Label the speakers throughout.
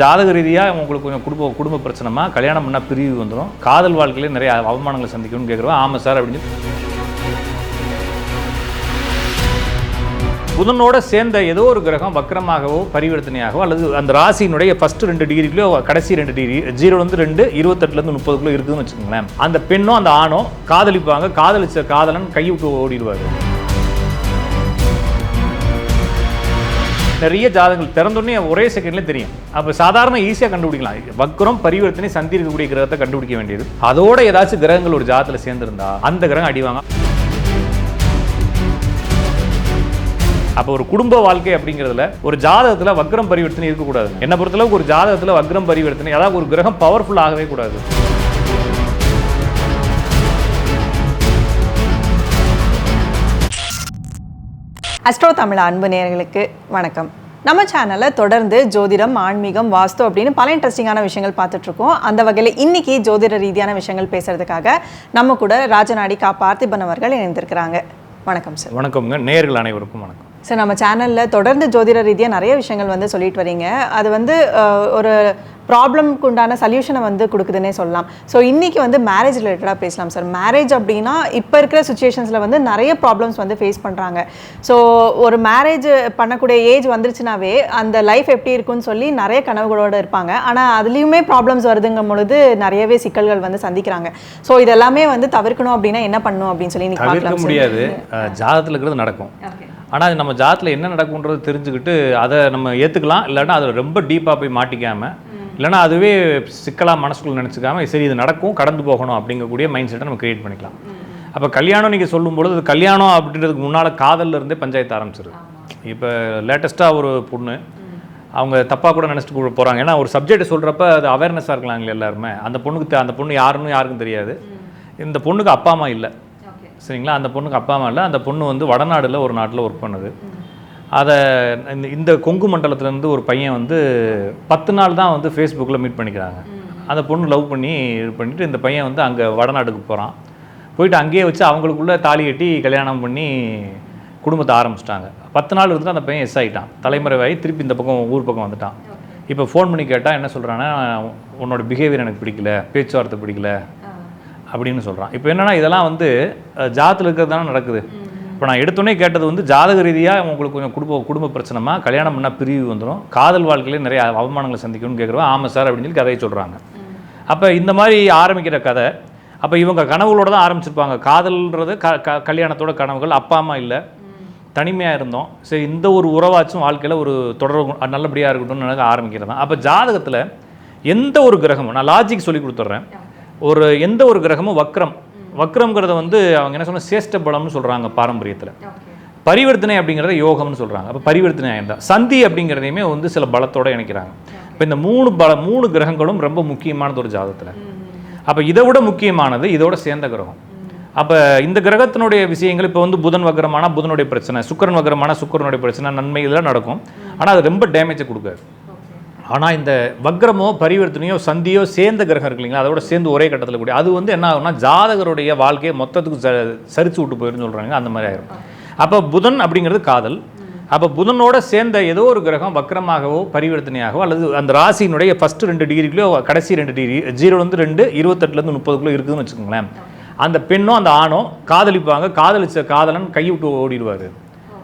Speaker 1: ஜாதக ரீதியாக உங்களுக்கு கொஞ்சம் குடும்ப குடும்ப பிரச்சனைமா கல்யாணம் பண்ணால் பிரிவு வந்துடும் காதல் வாழ்க்கையிலே நிறைய அவமானங்களை சந்திக்கணும்னு கேட்குறோம் ஆமாம் சார் அப்படின்னு புதனோட சேர்ந்த ஏதோ ஒரு கிரகம் வக்கரமாகவோ பரிவர்த்தனையாகவோ அல்லது அந்த ராசியினுடைய ஃபர்ஸ்ட் ரெண்டு டிகிரிக்குள்ளோ கடைசி ரெண்டு டிகிரி ஜீரோலேருந்து ரெண்டு இருபத்தெட்டுலேருந்து முப்பதுக்குள்ளே இருக்குதுன்னு வச்சுக்கோங்களேன். அந்த பெண்ணும் அந்த ஆணும் காதலிப்பாங்க. காதலிச்ச காதலன் கை விட்டு ஓடிடுவார். நிறைய ஜாதகங்கள் திறந்தோடனே ஒரே செகண்ட்லேயே தெரியும். அப்போ சாதாரண ஈஸியாக கண்டுபிடிக்கலாம். வக்ரம் பரிவர்த்தனை சந்தி இருக்கக்கூடிய கிரகத்தை கண்டுபிடிக்க வேண்டியது. அதோட ஏதாச்சும் கிரகங்கள் ஒரு ஜாதத்தில் சேர்ந்துருந்தா அந்த கிரகம் அடிவாங்க அப்போ ஒரு குடும்ப வாழ்க்கை அப்படிங்கிறதுல ஒரு ஜாதகத்தில் வக்ரம் பரிவர்த்தனை இருக்கக்கூடாது என்ன பொறுத்தளவுக்கு ஒரு ஜாதகத்தில் வக்ரம் பரிவர்த்தனை அதாவது ஒரு கிரகம் பவர்ஃபுல் ஆகவே கூடாது.
Speaker 2: அஸ்ட்ரோ தமிழ் அன்பு நேர்களுக்கு வணக்கம். நம்ம சேனலில் தொடர்ந்து ஜோதிடம் ஆன்மீகம் வாஸ்து அப்படின்னு பல இன்ட்ரெஸ்டிங்கான விஷயங்கள் பார்த்துட்ருக்கோம். அந்த வகையில் இன்னைக்கு ஜோதிட ரீதியான விஷயங்கள் பேசுகிறதுக்காக நம்ம கூட ராஜநாடி கா பார்த்திபன் அவர்கள் இணைந்திருக்கிறாங்க. வணக்கம் சார்
Speaker 1: வணக்கம்ங்க. நேர்கள் அனைவருக்கும் வணக்கம்.
Speaker 2: சார் நம்ம சேனலில் தொடர்ந்து ஜோதிட ரீதியாக நிறைய விஷயங்கள் வந்து சொல்லிட்டு வரீங்க. அது வந்து ஒரு ப்ராப்ளம்க்கு உண்டான சொல்யூஷனை வந்து கொடுக்குதுன்னே சொல்லலாம். ஸோ இன்னைக்கு வந்து மேரேஜ் ரிலேட்டடாக பேசலாம் சார் மேரேஜ் அப்படின்னா இப்போ இருக்கிற சுச்சுவேஷன்ஸில் வந்து நிறைய ப்ராப்ளம்ஸ் வந்து ஃபேஸ் பண்ணுறாங்க ஸோ ஒரு மேரேஜ் பண்ணக்கூடிய ஏஜ் வந்துருச்சுனாவே அந்த லைஃப் எப்படி இருக்கும்னு சொல்லி நிறைய கனவுகளோடு இருப்பாங்க. ஆனால் அதுலேயுமே ப்ராப்ளம்ஸ் வருதுங்கும் பொழுது நிறையவே சிக்கல்கள் வந்து சந்திக்கிறாங்க. ஸோ இதெல்லாமே வந்து தவிர்க்கணும் அப்படின்னா என்ன பண்ணணும் அப்படின்னு சொல்லி
Speaker 1: தவிர்க்க. முடியாது. ஜாதகத்துல இருக்கிறது நடக்கும். ஆனால் அது நம்ம ஜாதத்தில் என்ன நடக்கும்ன்றது தெரிஞ்சுக்கிட்டு அதை நம்ம ஏற்றுக்கலாம் இல்லைன்னா அதை ரொம்ப டீப்பாக போய் மாட்டிக்காம இல்லைன்னா அதுவே சிக்கலாக மனசுக்குள்ள நினச்சிக்காம சரி இது நடக்கும் கடந்து போகணும் அப்படிங்கக்கூடிய மைண்ட் செட்டை நம்ம கிரியேட் பண்ணிக்கலாம். அப்போ கல்யாணம் நீங்கள் சொல்லும்பொழுது அது கல்யாணம் அப்படின்றதுக்கு முன்னால் காதல்ல இருந்தே பஞ்சாயத்து ஆரம்பிச்சிருது. இப்போ லேட்டஸ்ட்டாக ஒரு பொண்ணு அவங்க தப்பாக கூட நினச்சிட்டு போகிறாங்க ஏன்னா ஒரு சப்ஜெக்ட் சொல்கிறப்ப அது அவேர்னஸாக இருக்கலாம் எல்லாருமே. அந்த பொண்ணுக்கு அந்த பொண்ணு யாருன்னு யாருக்கும் தெரியாது. இந்த பொண்ணுக்கு அப்பா அம்மா இல்லை. சரிங்களா? அந்த பொண்ணுக்கு அப்பா அம்மா இல்லை. அந்த பொண்ணு வந்து வடநாடுல ஒரு நாட்டில் ஒர்க் பண்ணுது. அதை இந்த இந்த கொங்கு மண்டலத்துலேருந்து ஒரு பையன் வந்து பத்து நாள் தான் வந்து ஃபேஸ்புக்கில் மீட் பண்ணிக்கிறாங்க. அந்த பொண்ணு லவ் பண்ணி இது பண்ணிட்டு இந்த பையன் வந்து அங்கே வடநாட்டுக்கு போகிறான் போயிட்டு அங்கேயே வச்சு அவங்களுக்குள்ள தாலி கட்டி கல்யாணம் பண்ணி குடும்பத்தை ஆரம்பிச்சிட்டாங்க. பத்து நாள் இருந்துட்டு அந்த பையன் எஸ் ஆகிட்டான் தலைமறைவாகி திருப்பி இந்த பக்கம் ஊர் பக்கம் வந்துட்டான். இப்போ ஃபோன் பண்ணி கேட்டால் என்ன சொல்கிறான்னா உன்னோட பிஹேவியர் எனக்கு பிடிக்கல. பேச்சுவார்த்தை பிடிக்கல. அப்படின்னு சொல்கிறான் இப்போ என்னன்னா இதெல்லாம் வந்து ஜாத்தில் இருக்கிறது தானே நடக்குது. இப்போ நான் எடுத்தோடனே கேட்டது வந்து ஜாதக ரீதியாக உங்களுக்கு கொஞ்சம் குடும்ப குடும்ப பிரச்சனைமா கல்யாணம் பண்ணால் பிரிவு வந்துடும் காதல் வாழ்க்கையிலே நிறைய அவமானங்களை சந்திக்கணும்னு கேட்குறோம் ஆமாம் சார் அப்படின்னு சொல்லி கதையை சொல்கிறாங்க அப்போ இந்த மாதிரி ஆரம்பிக்கிற கதை அப்போ இவங்க கனவுகளோட தான் ஆரம்பிச்சிருப்பாங்க. காதல்ன்றது க க கல்யாணத்தோட கனவுகள் அப்பா அம்மா இல்லை. தனிமையாக இருந்தோம். சரி இந்த ஒரு உறவாச்சும் வாழ்க்கையில் ஒரு தொடர் நல்லபடியாக இருக்கட்டும்னு நினைக்க ஆரம்பிக்கிறது தான் அப்போ ஜாதகத்தில் எந்த ஒரு கிரகமும் நான் லாஜிக் சொல்லி கொடுத்துட்றேன் ஒரு எந்த ஒரு கிரகமும் வக்ரம். வக்ரம்ங்கிறத வந்து அவங்க என்ன சொன்ன சேஷ்ட பலம்னு சொல்கிறாங்க பாரம்பரியத்தில். பரிவர்த்தனை அப்படிங்கிறத யோகம்னு சொல்கிறாங்க அப்போ பரிவர்த்தனை ஆயிருந்தா சந்தி அப்படிங்கிறதையுமே வந்து சில பலத்தோட இணைக்கிறாங்க. இப்போ இந்த மூணு பல மூணு கிரகங்களும் ரொம்ப முக்கியமானது ஒரு ஜாதகத்தில் அப்போ இதை விட முக்கியமானது இதோட சேர்ந்த கிரகம். அப்போ இந்த கிரகத்தினுடைய விஷயங்கள் இப்போ வந்து புதன் வக்ரமான புதனுடைய பிரச்சனை சுக்கிரன் வக்ரமான சுக்கிரனுடைய பிரச்சனை நன்மை இதெல்லாம் நடக்கும். ஆனால் அது ரொம்ப டேமேஜை கொடுக்காது. ஆனால் இந்த வக்ரமோ பரிவர்த்தனையோ சந்தியோ சேர்ந்த கிரகம் இருக்கு இல்லைங்களா? அதோட சேர்ந்து ஒரே கட்டத்தில் கூடிய அது வந்து என்ன ஆகும்னா ஜாதகருடைய வாழ்க்கையை மொத்தத்துக்கு ச- சரிச்சு விட்டு போயிருன்னு சொல்கிறாங்க அந்த மாதிரி ஆயிரும். அப்போ புதன் அப்படிங்கிறது காதல். அப்போ புதனோட சேர்ந்த ஏதோ ஒரு கிரகம் வக்கரமாகவோ பரிவர்த்தனையாகவோ அல்லது அந்த ராசியினுடைய ஃபர்ஸ்ட் ரெண்டு டிகிரிக்குள்ளோ கடைசி ரெண்டு டிகிரி ஜீரோலேருந்து ரெண்டு இருபத்தெட்டுலேருந்து முப்பதுக்குள்ளே இருக்குதுன்னு வச்சுக்கோங்களேன். அந்த பெண்ணும் அந்த ஆணும் காதலிப்பாங்க. காதலிச்ச காதலன் கை விட்டு ஓடிடுவார்.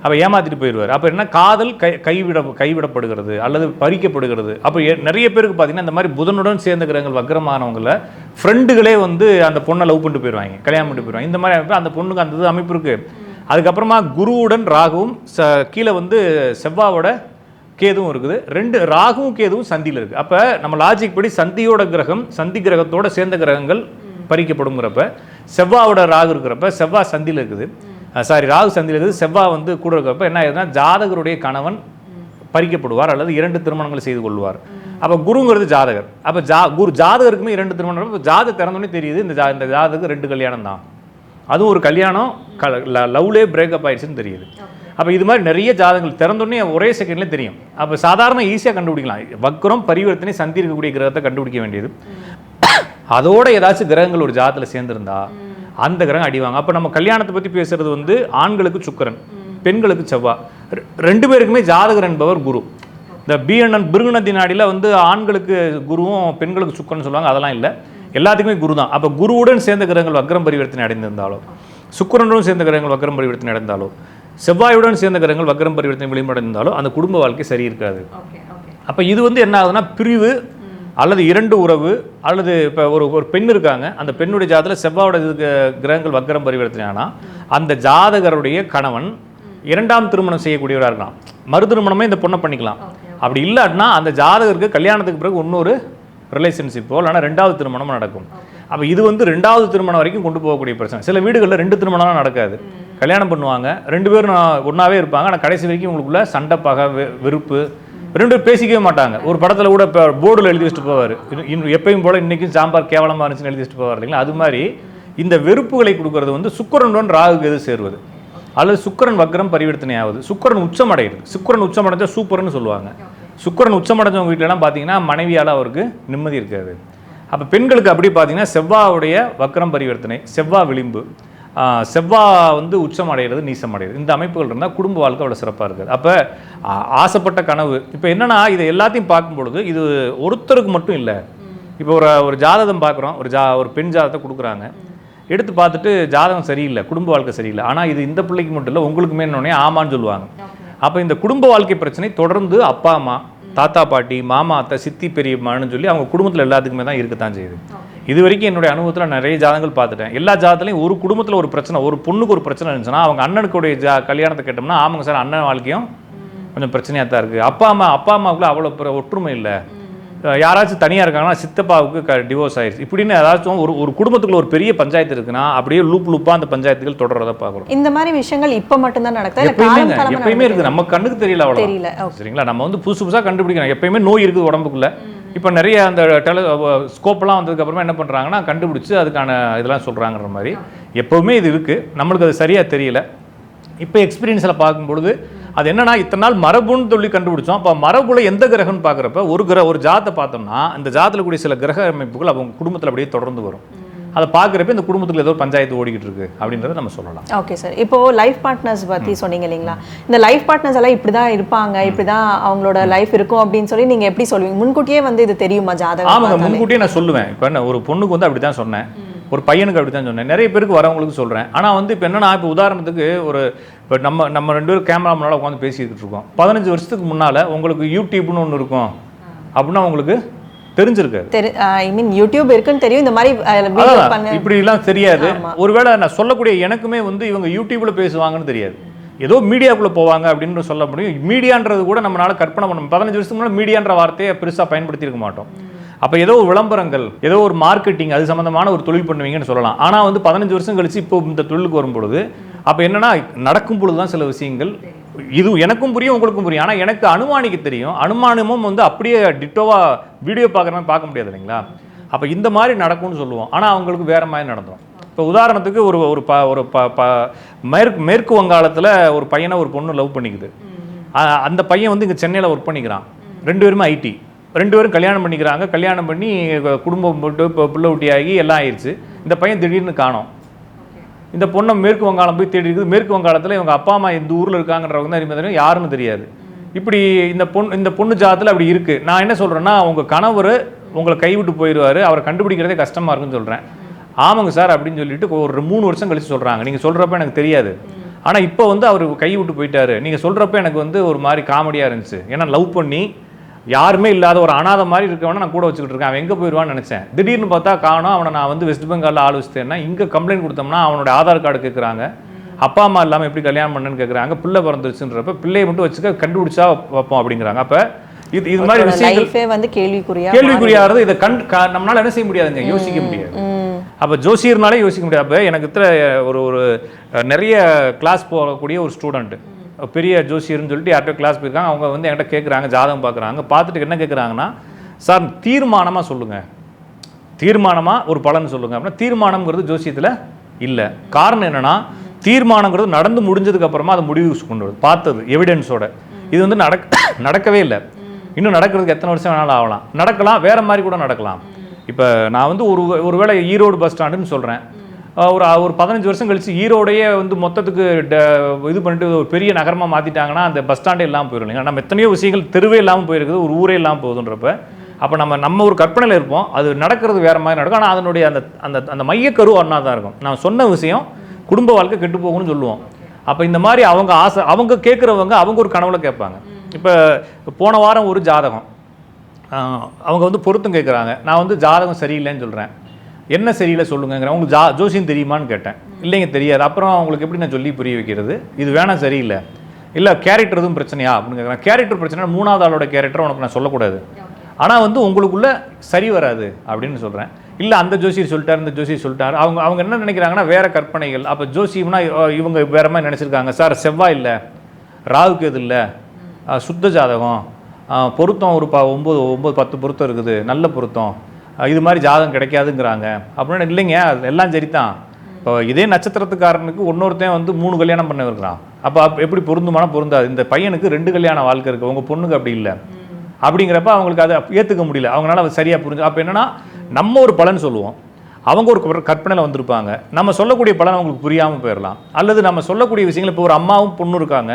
Speaker 1: அப்போ ஏமாத்திட்டு போயிடுவார் அப்போ என்ன? காதல் கை கைவிட கைவிடப்படுகிறது அல்லது பறிக்கப்படுகிறது. அப்போ நிறைய பேருக்கு பார்த்தீங்கன்னா இந்த மாதிரி புதனுடன் சேர்ந்த கிரகங்கள் வக்கரமானவங்கள ஃப்ரெண்டுகளே வந்து அந்த பொண்ணை லவ் பண்ணிட்டு போயிடுவாங்க கல்யாணம் பண்ணிட்டு போயிடுவாங்க இந்த மாதிரி அமைப்பு அந்த பொண்ணுக்கு அந்த இது அமைப்பு இருக்குது அதுக்கப்புறமா குருவுடன் ராகுவும் ச கீழே வந்து செவ்வாவோட கேதுவும் இருக்குது. ரெண்டு ராகுவும் கேதுவும் சந்தியில் இருக்குது அப்போ நம்ம லாஜிக் படி சந்தியோட கிரகம் சந்தி கிரகத்தோட சேர்ந்த கிரகங்கள் பறிக்கப்படுங்கிறப்ப செவ்வாவோட ராகு இருக்கிறப்ப செவ்வாய் சந்தியில் இருக்குது. சாரி ராகு சந்திலிருந்து செவ்வாய் வந்து கூட இருக்கிறப்ப என்ன ஆகுதுன்னா ஜாதகருடைய கணவன் பறிக்கப்படுவார் அல்லது இரண்டு திருமணங்களை செய்து கொள்வார். அப்போ குருங்கிறது ஜாதகர். அப்போ ஜா குரு ஜாதகருக்குமே இரண்டு திருமணம். இப்போ ஜாதகம் திறந்தோடனே தெரியுது இந்த ஜா இந்த ஜாதகம் ரெண்டு கல்யாணம் தான். அதுவும் ஒரு கல்யாணம் லவ்லே பிரேக்கப் ஆயிடுச்சுன்னு தெரியுது. அப்போ இது மாதிரி நிறைய ஜாதகங்கள் திறந்தோடனே ஒரே செகண்ட்லேயே தெரியும். அப்போ சாதாரண ஈஸியாக கண்டுபிடிக்கலாம். வக்ரம் பரிவர்த்தனை சந்தி இருக்கக்கூடிய கிரகத்தை கண்டுபிடிக்க வேண்டியது. அதோட ஏதாச்சும் கிரகங்கள் ஒரு ஜாதத்தில் சேர்ந்துருந்தா அந்த கிரகம் அடிவாங்க அப்போ நம்ம கல்யாணத்தை பற்றி பேசுறது வந்து ஆண்களுக்கு சுக்கிரன் பெண்களுக்கு செவ்வாய் ரெண்டு பேருக்குமே ஜாதகர் என்பவர் குரு. இந்த பிஎன்என் பிருகுணத்தி நாடியில் வந்து ஆண்களுக்கு குருவும் பெண்களுக்கு சுக்கரன்னு சொல்லுவாங்க அதெல்லாம் இல்லை. எல்லாத்துக்குமே குரு தான். அப்போ குருவுடன் சேர்ந்த கிரகங்கள் வக்ரம் பரிவர்த்தனை அடைந்திருந்தாலோ சுக்கிரனுடன் சேர்ந்த கிரகங்கள் வக்ரம் பரிவர்த்தனை அடைந்தாலோ செவ்வாயுடன் சேர்ந்த கிரகங்கள் வக்ரம் பரிவர்த்தனை வெளிமடைந்தாலோ அந்த குடும்ப வாழ்க்கை சரி இருக்காது அப்போ இது வந்து என்ன ஆகுதுன்னா பிரிவு அல்லது இரண்டு உறவு அல்லது இப்போ ஒரு ஒரு பெண் இருக்காங்க அந்த பெண்ணுடைய ஜாதத்தில் செவ்வாயோட இதுக்கு கிரகங்கள் வக்கரம் பரிவர்த்தனை ஆனால் அந்த ஜாதகருடைய கணவன் இரண்டாம் திருமணம் செய்யக்கூடியவராக இருக்கலாம். மறு திருமணமே இந்த பொண்ணை பண்ணிக்கலாம். அப்படி இல்லாட்டினா அந்த ஜாதகருக்கு கல்யாணத்துக்கு பிறகு இன்னொரு ரிலேஷன்ஷிப்போ இல்லைனா ரெண்டாவது திருமணம் நடக்கும். அப்போ இது வந்து ரெண்டாவது திருமணம் வரைக்கும் கொண்டு போகக்கூடிய பிரச்சனை. சில வீடுகளில் ரெண்டு திருமணம்லாம் நடக்காது. கல்யாணம் பண்ணுவாங்க. ரெண்டு பேரும் ஒன்றாவே இருப்பாங்க. ஆனால் கடைசி வரைக்கும் உங்களுக்குள்ள சண்டை பகை வெறுப்பு ரெண்டு பேரும் பேசிக்கவே மாட்டாங்க. ஒரு படத்தில் கூட இப்போ போர்டில் எழுதி வச்சுட்டு போவார். இன்னும் எப்பயும் போல இன்றைக்கும் சாம்பார் கேவலமாக இருந்துச்சுன்னு எழுதி வச்சுட்டு போவார் இல்லைங்களா? அது மாதிரி இந்த வெறுப்புகளை கொடுக்கறது வந்து சுக்கரனுடன் ராகுக்கு எது சேருவது. அல்லது சுக்கிரன் வக்ரம் பரிவர்த்தனை ஆகுது சுக்கிரன் உச்சம் அடைகிறது சுக்கிரன் உச்சம் அடைஞ்சால் சூப்பர்னு சொல்லுவாங்க. சுக்கிரன் உச்சம் அடைஞ்சவங்க வீட்டிலலாம் பார்த்தீங்கன்னா மனைவியால் அவருக்கு நிம்மதி இருக்காது. அப்போ பெண்களுக்கு அப்படி பார்த்தீங்கன்னா செவ்வாவுடைய வக்ரம் பரிவர்த்தனை செவ்வாய் விளிம்பு செவ்வாய் வந்து உச்சம் அடைகிறது நீசம் அடைகிறது. இந்த அமைப்புகள் இருந்தால் குடும்ப வாழ்க்கை அவ்வளோ சிறப்பாக இருக்குது. அப்போ ஆசைப்பட்ட கனவு. இப்போ என்னன்னா இதை எல்லாத்தையும் பார்க்கும் பொழுது இது ஒருத்தருக்கு மட்டும் இல்லை. இப்போ ஒரு ஒரு ஜாதகம் பார்க்குறோம். ஒரு ஜா ஒரு பெண் ஜாதகத்தை கொடுக்குறாங்க. எடுத்து பார்த்துட்டு ஜாதகம் சரியில்லை குடும்ப வாழ்க்கை சரியில்லை. ஆனால் இது இந்த பிள்ளைக்கு மட்டும் இல்லை உங்களுக்குமே என்னன்னே ஆமான்னு சொல்லுவாங்க. அப்போ இந்த குடும்ப வாழ்க்கை பிரச்சனை தொடர்ந்து அப்பா அம்மா தாத்தா பாட்டி மாமா அத்தை சித்தி பெரியம்மான்னு சொல்லி அவங்க குடும்பத்தில் எல்லாத்துக்குமே தான் இருக்கத்தான் செய்யுது. இது வரைக்கும் என்னுடைய அனுபவத்தில் நிறைய ஜாதகங்கள் பார்த்துட்டேன். எல்லா ஜாதத்துலையும் ஒரு குடும்பத்தில் ஒரு பிரச்சனை ஒரு பொண்ணுக்கு ஒரு பிரச்சனை இருந்துச்சுன்னா அவங்க அண்ணனுக்குடைய ஜா கல்யாணத்தை கேட்டோம்னா ஆமாங்க சார் அண்ணன் வாழ்க்கையும் கொஞ்சம் பிரச்சனையாக தான் இருக்குது அப்பா அம்மா அப்பா அம்மாவுக்குள்ள அவ்வளோ ஒற்றுமை இல்லை. யாராச்சும் தனியாக இருக்காங்கன்னா சித்தப்பாவுக்கு க டிவோர்ஸ் ஆயிடுச்சு இப்படின்னு ஏதாச்சும் ஒரு ஒரு குடும்பத்துக்குள்ள ஒரு பெரிய பஞ்சாயத்து இருக்குன்னா அப்படியே லூப் லூப்பாக அந்த பஞ்சாயத்துகள் தொடர்றதை பார்க்குறோம்
Speaker 2: இந்த மாதிரி விஷயங்கள் இப்போ மட்டும்தான் நடக்குதா.
Speaker 1: எப்பயுமே எப்பயுமே இருக்குது. நம்ம கண்ணுக்கு தெரியல அவ்வளோ
Speaker 2: தெரியல.
Speaker 1: சரிங்களா? நம்ம வந்து புதுசு புதுசாக கண்டுபிடிக்கணும் எப்பயுமே நோய் இருக்குது உடம்புக்குள்ள. இப்போ நிறைய அந்த டெல ஸ்கோப்லாம் வந்ததுக்கப்புறமா என்ன பண்ணுறாங்கன்னா கண்டுபிடிச்சு அதுக்கான இதெல்லாம் சொல்கிறாங்கன்ற மாதிரி. எப்போவுமே இது இருக்குது நம்மளுக்கு அது சரியாக தெரியல. இப்போ எக்ஸ்பீரியன்ஸில் பார்க்கும்பொழுது அது என்னன்னா இத்தனை நாள் மரபுன்னு சொல்லி கண்டுபிடிச்சோம். அப்போ மரபுல எந்த கிரகம்னு பார்க்குறப்ப ஒரு கிரக ஒரு ஜாத்தை பார்த்தோம்னா அந்த ஜாத்தில் கூடிய சில கிரக அமைப்புகள் அவங்க குடும்பத்தில் அப்படியே தொடர்ந்து வரும். அதை பார்க்குறப்ப இந்த குடும்பத்துக்குள்ள ஏதோ பஞ்சாயத்து ஓடிக்கிட்டு இருக்கு அப்படின்றத நம்ம சொல்லலாம்.
Speaker 2: ஓகே சார் இப்போ லைஃப் பார்ட்னர்ஸ் பத்தி சொன்னீங்க இல்லைங்களா? இந்த லைஃப் பார்ட்னர்ஸ் எல்லாம் இப்படி தான் இருப்பாங்க இப்படி தான் அவங்களோட லைஃப் இருக்கும் அப்படின்னு சொல்லி நீங்க எப்படி சொல்லுவீங்க? முன்கூட்டியே வந்து இது தெரியுமா ஜாதகம்
Speaker 1: ஆமாங்க? முன்கூட்டியே நான் சொல்லுவேன். இப்போ ஒரு பொண்ணுக்கு வந்து அப்படி தான் சொன்னேன் ஒரு பையனுக்கு அப்படி தான் சொன்னேன். நிறைய பேருக்கு வரவங்களுக்கு சொல்கிறேன் ஆனால் வந்து இப்போ என்னன்னா இப்போ உதாரணத்துக்கு ஒரு இப்போ நம்ம நம்ம ரெண்டு பேரும் கேமரா முன்னால் உட்காந்து பேசிக்கிட்டு இருக்கோம். பதினஞ்சு வருஷத்துக்கு முன்னால் உங்களுக்கு யூடியூப்னு ஒன்று இருக்கும். அப்படின்னா உங்களுக்கு தெரிஞ்சிருக்காது.
Speaker 2: தெரி ஐ மீன் யூடியூப் இருக்குன்னு தெரியும். இந்த மாதிரி பண்ண
Speaker 1: இப்படிலாம் தெரியாது. ஒருவேளை நான் சொல்லக்கூடிய எனக்குமே வந்து இவங்க யூடியூப்ல பேசுவாங்கன்னு தெரியாது. ஏதோ மீடியாக்குள்ள போவாங்க அப்படின்னு சொல்ல முடியும். மீடியான்றது கூட நம்மளால கற்பனை பண்ண பதினஞ்சு வருஷத்துக்கு முன்னாடி மீடியான்ற வார்த்தையை பெருசா பயன்படுத்தி இருக்க மாட்டோம். அப்ப ஏதோ ஒரு விளம்பரங்கள் ஏதோ ஒரு மார்க்கெட்டிங் அது சம்பந்தமான ஒரு தொழில் பண்ணுவீங்கன்னு சொல்லலாம். ஆனா வந்து பதினஞ்சு வருஷம் கழிச்சு இப்போ இந்த தொழிலுக்கு வரும் பொழுது அப்ப என்னன்னா நடக்கும் பொழுது தான் சில விஷயங்கள். இது எனக்கும் புரியும் உங்களுக்கும் புரியும். ஆனா எனக்கு அனுமானிக்க தெரியும். அனுமானமும் வந்து அப்படியே டிட்டோவா வீடியோ பார்க்குற மாதிரி பார்க்க முடியாது இல்லைங்களா? அப்ப இந்த மாதிரி நடக்கும்னு சொல்லுவோம். ஆனா அவங்களுக்கு வேற மாதிரி நடந்துரும். இப்போ உதாரணத்துக்கு ஒரு ஒரு ப ஒரு ப ப மேற்கு மேற்கு வங்காளத்தில் ஒரு பையனை ஒரு பொண்ணு லவ் பண்ணிக்குது. அந்த பையன் வந்து இங்கே சென்னையில் ஒர்க் பண்ணிக்கிறான். ரெண்டு பேருமே ஐடி ரெண்டு பேரும் கல்யாணம் பண்ணிக்கிறாங்க. கல்யாணம் பண்ணி குடும்பம் போட்டு இப்போ பிள்ளை ஊட்டியாகி ஆகி எல்லாம் ஆயிடுச்சு இந்த பையன் திடீர்னு காணோம். இந்த பொண்ணை மேற்கு வங்காளம் போய் தேடி இருக்குது. மேற்கு வங்காளத்தில் இவங்க அப்பா அம்மா இந்த ஊரில் இருக்காங்கன்றவங்க தான் தெரியும். யாருன்னு தெரியாது. இப்படி இந்த பொண்ணு இந்த பொண்ணு ஜாதத்தில் அப்படி இருக்குது நான் என்ன சொல்கிறேன்னா உங்கள் கணவர் உங்களை கைவிட்டு போயிடுவார். அவரை கண்டுபிடிக்கிறதே கஷ்டமாக இருக்குன்னு சொல்கிறேன் ஆமாங்க சார் அப்படின்னு சொல்லிட்டு ஒரு மூணு வருஷம் கழித்து சொல்கிறாங்க நீங்கள் சொல்கிறப்ப எனக்கு தெரியாது. ஆனால் இப்போ வந்து அவர் கை விட்டு போயிட்டாரு. நீங்கள் சொல்கிறப்ப எனக்கு வந்து ஒரு மாதிரி காமெடியாக இருந்துச்சு. ஏன்னா லவ் பண்ணி யாருமே இல்லாத ஒரு அனாதை மாதிரி இருக்கவன நான் கூட வச்சுக்கிட்டு இருக்கேன். அவன் எங்கே போயிடுவான்னு நினச்சேன். திடீர்னு பார்த்தா காணோம் அவனை நான் வந்து வெஸ்ட் பெங்காலில் ஆள் வச்சுட்டேன்னா இங்கே கம்ப்ளைண்ட் கொடுத்தோம்னா அவனோட ஆதார் கார்டு கேட்குறாங்க அப்பா அம்மா இல்லாமல் எப்படி கல்யாணம் பண்ணேன்னு கேட்குறாங்க பிள்ளை பிறந்துருச்சுன்றப்ப பிள்ளையை மட்டும் வச்சுக்க கண்டுபிடிச்சா வைப்போம் அப்படிங்கிறாங்க. அப்போ இது இது மாதிரி விஷயங்கள்
Speaker 2: வந்து கேள்விக்குறியா
Speaker 1: கேள்விக்குறியாகிறது இதை கண் நம்மளால என்ன செய்ய முடியாதுங்க? யோசிக்க முடியாது. அப்போ ஜோசியர்னாலே யோசிக்க முடியாது. அப்போ எனக்கு ஒரு ஒரு நிறைய கிளாஸ் போகக்கூடிய ஒரு ஸ்டூடெண்ட் பெரிய ஜோசியர்னு சொல்லிட்டு யார்கிட்ட கிளாஸ் போயிருக்காங்க. அவங்க வந்து என்கிட்ட கேட்குறாங்க ஜாதகம் பார்க்குறாங்க. பார்த்துட்டு என்ன கேட்குறாங்கன்னா சார் தீர்மானமாக சொல்லுங்கள் தீர்மானமாக ஒரு பலன் சொல்லுங்கள் அப்படின்னா தீர்மானம்ங்கிறது ஜோசியத்தில் இல்லை. காரணம் என்னன்னா தீர்மானங்கிறது நடந்து முடிஞ்சதுக்கப்புறமா அதை முடிவு கொண்டு வருது. பார்த்தது எவிடன்ஸோட இது வந்து நடக் நடக்கவே இல்லை. இன்னும் நடக்கிறதுக்கு எத்தனை வருஷம் வேணாலும் ஆகலாம். நடக்கலாம் வேறு மாதிரி கூட நடக்கலாம். இப்போ நான் வந்து ஒரு ஒருவேளை ஈரோடு பஸ் ஸ்டாண்டுன்னு சொல்கிறேன் ஒரு ஒரு பதினஞ்சு வருஷம் கழிச்சு ஈரோடையே வந்து மொத்தத்துக்கு ட- இது பண்ணிட்டு ஒரு பெரிய நகரமாக மாற்றிட்டாங்கன்னா அந்த பஸ் ஸ்டாண்டே இல்லாமல் போயிடும் இல்லைங்க நம்ம எத்தனையோ விஷயங்கள் தெருவே இல்லாமல் போயிருக்குது ஒரு ஊரே இல்லாமல் போகுதுன்றப்ப. அப்போ நம்ம நம்ம ஒரு கற்பனையில் இருப்போம் அது நடக்கிறது வேறு மாதிரி நடக்கும். ஆனால் அதனுடைய அந்த அந்த அந்த மையக்கரு ஒன்றா தான் இருக்கும். நான் சொன்ன விஷயம் குடும்ப வாழ்க்கை கெட்டு போகும்னு சொல்லுவோம். அப்போ இந்த மாதிரி அவங்க ஆசை அவங்க கேட்குறவங்க அவங்க ஒரு கனவுல கேட்பாங்க. இப்போ போன வாரம் ஒரு ஜாதகம். அவங்க வந்து பொருத்தம் கேட்குறாங்க. நான் வந்து ஜாதகம் சரியில்லைன்னு சொல்கிறேன் என்ன சரியில்லை சொல்லுங்கிற உங்களுக்கு ஜா ஜோசியம் தெரியுமான்னு கேட்டேன். இல்லைங்க தெரியாது. அப்புறம் அவங்களுக்கு எப்படி நான் சொல்லி புரிய வைக்கிறது? இது வேணாம் சரியில்லை. இல்லை கேரக்டர் எதுவும் பிரச்சனையா? அப்படின்னு கேட்குறேன் கேரக்டர் பிரச்சனை மூணாவது ஆளோட கேரக்டர் உனக்கு நான் சொல்லக்கூடாது. ஆனால் வந்து உங்களுக்குள்ளே சரி வராது அப்படின்னு சொல்கிறேன் இல்லை அந்த ஜோசியர் சொல்லிட்டாரு இந்த ஜோசியர் சொல்லிட்டார். அவங்க அவங்க என்ன நினைக்கிறாங்கன்னா வேறு கற்பனைகள். அப்போ ஜோசியம்னா இவங்க வேறு மாதிரி நினச்சிருக்காங்க. சார் செவ்வாய் இல்லை. ராவுக்கு எது இல்லை? சுத்த ஜாதகம். பொருத்தம் ஒரு ப ஒம்பது ஒம்பது பத்து பொருத்தம் இருக்குது. நல்ல பொருத்தம். இது மாதிரி ஜாதகம் கிடைக்காதுங்கிறாங்க. அப்படின்னு இல்லைங்க. அது எல்லாம் சரிதான். இப்போ இதே நட்சத்திரத்துக்காரனுக்கு இன்னொருத்தன் வந்து மூணு கல்யாணம் பண்ண இருக்கிறான் அப்போ எப்படி பொருந்துமானா பொருந்தாது. இந்த பையனுக்கு ரெண்டு கல்யாண வாழ்க்கை இருக்குது உங்கள் பொண்ணுக்கு அப்படி இல்லை. அப்படிங்கிறப்ப அவங்களுக்கு அதை ஏற்றுக்க முடியல. அவங்களால அது சரியாக புரிஞ்சு அப்போ என்னென்னா நம்ம ஒரு பலன் சொல்லுவோம். அவங்க ஒரு கற்பனையில் வந்திருப்பாங்க. நம்ம சொல்லக்கூடிய பலன் அவங்களுக்கு புரியாமல் போயிடலாம் அல்லது நம்ம சொல்லக்கூடிய விஷயங்கள் இப்போ ஒரு அம்மாவும் பொண்ணு இருக்காங்க.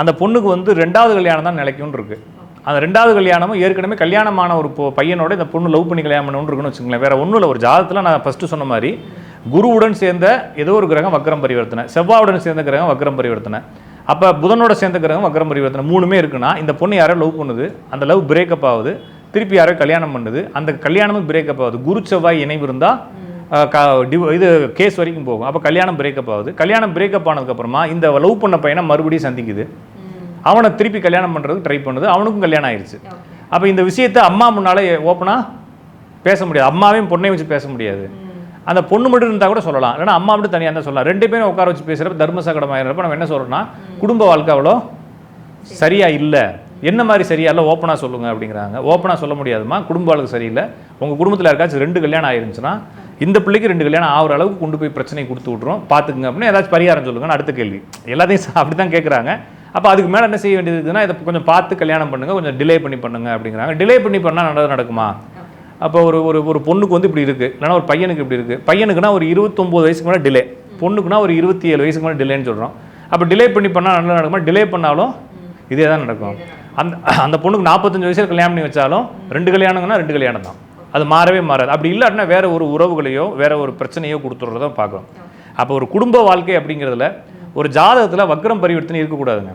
Speaker 1: அந்த பொண்ணுக்கு வந்து ரெண்டாவது கல்யாணம் தான் நிலைக்கும்னு இருக்குது அந்த ரெண்டாவது கல்யாணமும் ஏற்கனவே கல்யாணமான ஒரு பொ- பையனோட இந்த பொண்ணு லவ் பண்ணி கல்யாணம் பண்ணணும்னு இருக்குன்னு வச்சுங்களேன் வேற ஒன்றும் இல்லை ஒரு ஜாதத்தில் நான் ஃபஸ்ட்டு சொன்ன மாதிரி குருவுடன் சேர்ந்த ஏதோ ஒரு கிரகம் வக்ரம் பரிவர்த்தனை செவ்வாவுடன் சேர்ந்த கிரகம் வக்ரம் பரிவர்த்தனை. அப்போ புதனோட சேர்ந்த கிரகம் வக்ரம் பரிவர்த்தனை மூணுமே இருக்குன்னா இந்த பொண்ணு யாரோ லவ் பண்ணுது? அந்த லவ் பிரேக்கப் ஆகுது. திருப்பி யாரோ கல்யாணம் பண்ணுது? அந்த கல்யாணமும் பிரேக்கப் ஆகுது. குரு செவ்வாய் இணைவு இருந்தால் இது கேஸ் வரைக்கும் போகும். அப்போ கல்யாணம் பிரேக்கப் ஆகுது. கல்யாணம் பிரேக்கப் ஆனதுக்கப்புறமா இந்த லவ் பண்ண பையனை மறுபடியும் சந்திக்குது. அவனை திருப்பி கல்யாணம் பண்ணுறதுக்கு ட்ரை பண்ணுது. அவனுக்கும் கல்யாணம் ஆயிடுச்சு அப்போ இந்த விஷயத்தை அம்மா முன்னால் ஓப்பனாக பேச முடியாது. அம்மாவையும் பொண்ணையும் வச்சு பேச முடியாது. அந்த பொண்ணு மட்டும் இருந்தால் கூட சொல்லலாம். இல்லைன்னா அம்மா மட்டும் தனியாக இருந்தால் சொல்லலாம். ரெண்டு பேரும் உட்கார வச்சு பேசுகிறப்ப தர்ம சங்கடம் ஆகிறப்ப நம்ம என்ன சொல்கிறோம்னா குடும்ப வாழ்க்கை அவ்வளோ சரியா. இல்லை. என்ன மாதிரி சரியா இல்லை? ஓப்பனாக சொல்லுங்க அப்படிங்கிறாங்க. ஓப்பனாக சொல்ல முடியாதுமா குடும்ப வாழ்க்கை சரியில்லை. உங்கள் குடும்பத்தில் யாருக்காச்சும் ரெண்டு கல்யாணம் ஆயிருந்துச்சுன்னா இந்த பிள்ளைக்கு ரெண்டு கல்யாணம் ஆகிற அளவுக்கு கொண்டு போய் பிரச்சனை கொடுத்து விட்றோம் பார்த்துக்குங்க அப்படின்னு ஏதாச்சும் பரிகாரம் சொல்லுங்கன்னு அடுத்த கேள்வி. எல்லாத்தையும் அப்படி தான் கேட்குறாங்க அப்போ அதுக்கு மேலே என்ன செய்ய வேண்டியது இருக்குதுன்னா இதை கொஞ்சம் பார்த்து கல்யாணம் பண்ணுங்கள் கொஞ்சம் டிலே பண்ணி பண்ணுங்க அப்படிங்கிறாங்க. டிலே பண்ணி பண்ணால் நல்லது நடக்குமா? அப்போ ஒரு ஒரு ஒரு பொண்ணுக்கு வந்து இப்படி இருக்குது இல்லைன்னா ஒரு பையனுக்கு இப்படி இருக்குது பையனுக்குனா ஒரு இருபத்தொம்போது வயசுக்கு மேலே டிலே பொண்ணுக்குனா ஒரு இருபத்தி ஏழு வயசுக்கு மேலே டிலேன்னு சொல்கிறோம் அப்போ டிலே பண்ணி பண்ணால் நல்லா நடக்குமா? டிலே பண்ணாலும் இதே தான் நடக்கும். அந்த அந்த பொண்ணுக்கு நாற்பத்தஞ்சு வயசில் கல்யாணம் பண்ணி வச்சாலும் ரெண்டு கல்யாணங்கன்னா ரெண்டு கல்யாணம் தான். அது மாறவே மாறாது. அப்படி இல்லாட்டினா வேறு ஒரு உறவுகளையோ வேறு ஒரு பிரச்சனையோ கொடுத்துட்றத பார்க்குறோம். அப்போ ஒரு குடும்ப வாழ்க்கை அப்படிங்கிறதுல ஒரு ஜாதகத்தில் வக்ரம் பரிவர்த்தனை இருக்கக்கூடாதுங்க.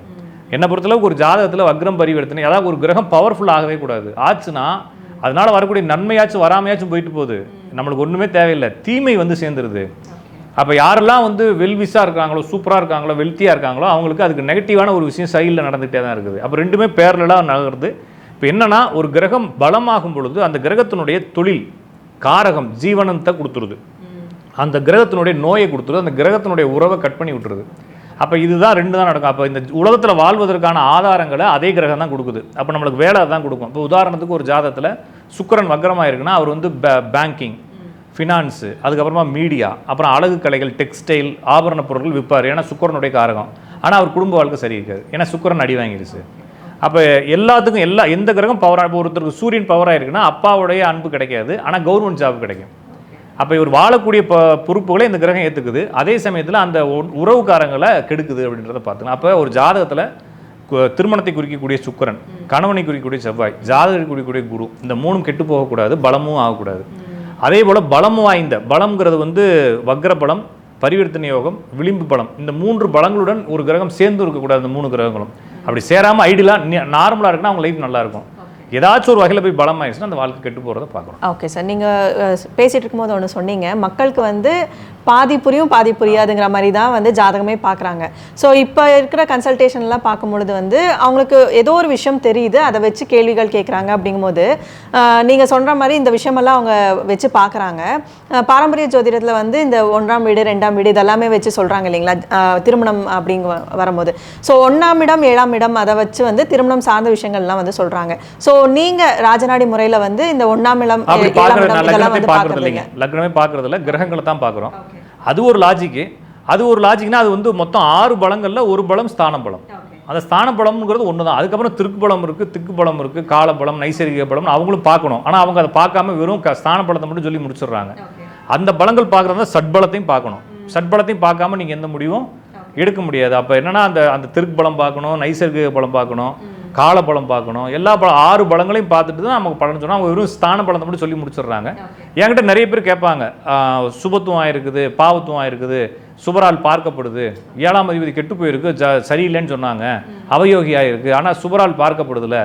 Speaker 1: என்னை பொறுத்தளவுக்கு ஒரு ஜாதகத்தில் வக்ரம் பரிவர்த்தனை அதாவது ஒரு கிரகம் பவர்ஃபுல் ஆகவே கூடாது. ஆச்சுன்னா அதனால் வரக்கூடிய நன்மையாச்சும் வராமையாச்சும் போயிட்டு போகுது. நம்மளுக்கு ஒன்றுமே தேவையில்லை. தீமை வந்து சேர்ந்துருது. அப்போ யாரெல்லாம் வந்து வெல்விஸாக இருக்காங்களோ சூப்பராக இருக்காங்களோ வெல்த்தியாக இருக்காங்களோ அவங்களுக்கு அதுக்கு நெகட்டிவான ஒரு விஷயம் சைடில் நடந்துகிட்டே தான் இருக்குது. அப்போ ரெண்டுமே பேரலாக நகருது. இப்போ என்னென்னா ஒரு கிரகம் பலமாகும் பொழுது அந்த கிரகத்தினுடைய தொழில் காரகம் ஜீவனத்தை கொடுத்துருது. அந்த கிரகத்தினுடைய நோயை கொடுத்துருது. அந்த கிரகத்தினுடைய உறவை கட் பண்ணி விட்டுருது. அப்போ இதுதான் ரெண்டு தான் நடக்கும். அப்போ இந்த உலகத்தில் வாழ்வதற்கான ஆதாரங்களை அதே கிரகம் தான் கொடுக்குது. அப்போ நம்மளுக்கு வேலை தான் கொடுக்கும். இப்போ உதாரணத்துக்கு ஒரு ஜாதத்தில் சுக்கிரன் வக்கரமாக இருக்குன்னா அவர் வந்து பேங்கிங் ஃபினான்ஸு அதுக்கப்புறமா மீடியா அப்புறம் அழகு கலைகள் டெக்ஸ்டைல் ஆபரண பொருட்கள் விற்பார். ஏன்னா சுக்கரனுடைய காரகம். ஆனால் அவர் குடும்ப வாழ்க்கை சரி இருக்காது ஏன்னா சுக்கரன் அடி வாங்கிடுச்சு. அப்போ எல்லாத்துக்கும் எல்லா எந்த கிரகம் பவராக இப்போ ஒருத்தருக்கு சூரியன் பவராக இருக்குன்னா அப்பாவுடைய அன்பு கிடைக்காது. ஆனால் கவர்மெண்ட் ஜாப் கிடைக்கும். அப்போ இவர் வாழக்கூடிய ப பொறுப்புகளை இந்த கிரகம் ஏற்றுக்குது அதே சமயத்தில் அந்த உறவுக்காரங்களை கெடுக்குது அப்படின்றத பார்த்துக்கலாம் அப்போ ஒரு ஜாதகத்தில் திருமணத்தை குறிக்கக்கூடிய சுக்கிரன் கணவனை குறிக்கக்கூடிய செவ்வாய் ஜாதகத்தை குறிக்கக்கூடிய குரு இந்த மூணும் கெட்டு போகக்கூடாது பலமும் ஆகக்கூடாது. அதே போல் பலம் வாய்ந்த பலம்ங்கிறது வந்து வக்ர பலம் பரிவர்த்தனை யோகம் விளிம்பு பலம் இந்த மூன்று பலங்களுடன் ஒரு கிரகம் சேர்ந்து இருக்கக்கூடாது இந்த மூணு கிரகங்களும். அப்படி சேராமல் ஐடியலாக நார்மலாக இருக்குன்னா அவங்க லைஃப் நல்லா இருக்கும். ஏதாச்சும் ஒரு வகையில் போய் பலம் ஆயிடுச்சுன்னா அந்த வாழ்க்கை கெட்டு போகிறத பார்க்குறோம்
Speaker 2: ஓகே சார் நீங்கள் பேசிகிட்டு இருக்கும்போது ஒன்று சொன்னீங்க. மக்களுக்கு வந்து பாதி புரியும் பாதி புரியாதுங்கிற மாதிரி தான் வந்து ஜாதகமே பார்க்குறாங்க. ஸோ இப்போ இருக்கிற கன்சல்டேஷன்லாம் பார்க்கும்பொழுது வந்து அவங்களுக்கு ஏதோ ஒரு விஷயம் தெரியுது அதை வச்சு கேள்விகள் கேட்குறாங்க அப்படிங்கும்போது நீங்கள் சொல்கிற மாதிரி இந்த விஷயமெல்லாம் அவங்க வச்சு பார்க்குறாங்க. பாரம்பரிய ஜோதிடத்தில் வந்து இந்த ஒன்றாம் வீடு ரெண்டாம் வீடு இதெல்லாமே வச்சு சொல்கிறாங்க இல்லைங்களா? திருமணம் அப்படிங்க வரும்போது. ஸோ ஒன்றாம் இடம் ஏழாம் இடம் அதை வச்சு வந்து திருமணம் சார்ந்த விஷயங்கள்லாம் வந்து சொல்கிறாங்க ஸோ நீங்கள் ராஜநாடி முறையில் வந்து இந்த ஒன்றாம் இடம் ஏழாம் இடம் இதெல்லாம் வந்து
Speaker 1: பார்க்கறது இல்லைங்க. லக்னமே பார்க்கறது இல்லை கிரகங்களை தான் பார்க்குறோம். அது ஒரு லாஜிக்கு அது ஒரு லாஜிக்னா அது வந்து மொத்தம் ஆறு பலங்கள்ல ஒரு பலம் ஸ்தான பலம். அந்த ஸ்தான பலம்ங்கிறது ஒன்று தான் அதுக்கப்புறம் திருக்கு பலம் இருக்குது திக்கு பலம் இருக்குது கால பலம் நைசர்கிக பலம் அவங்களும் பார்க்கணும். ஆனால் அவங்க அதை பார்க்காம வெறும் க- ஸ்தான பலத்தை மட்டும் சொல்லி முடிச்சிடுறாங்க. அந்த பலங்கள் பார்க்குறதா சட்பலத்தையும் பார்க்கணும். சட்பலத்தையும் பார்க்காம நீங்கள் எந்த முடிவும் எடுக்க முடியாது. அப்போ என்னன்னா அந்த அந்த திருக்கு பலம் பார்க்கணும் நைசர்கிக பலம் பார்க்கணும். கால பலம் பார்க்கணும். எல்லா பலம் ஆறு பலங்களையும் பார்த்துட்டு தான் நமக்கு பலன் சொன்னால் அவங்க வெறும் ஸ்தான பலத்தை மட்டும் சொல்லி முடிச்சிடுறாங்க. என்கிட்ட நிறைய பேர் கேட்பாங்க. சுபத்துவம் ஆயிருக்குது பாவத்துவம் ஆயிருக்குது சுபரால் பார்க்கப்படுது ஏழாம் அதிபதி கெட்டு போயிருக்கு ஜ சரியில்லைன்னு சொன்னாங்க அவயோகி ஆயிருக்கு ஆனால் சுபரால் பார்க்கப்படுதுல.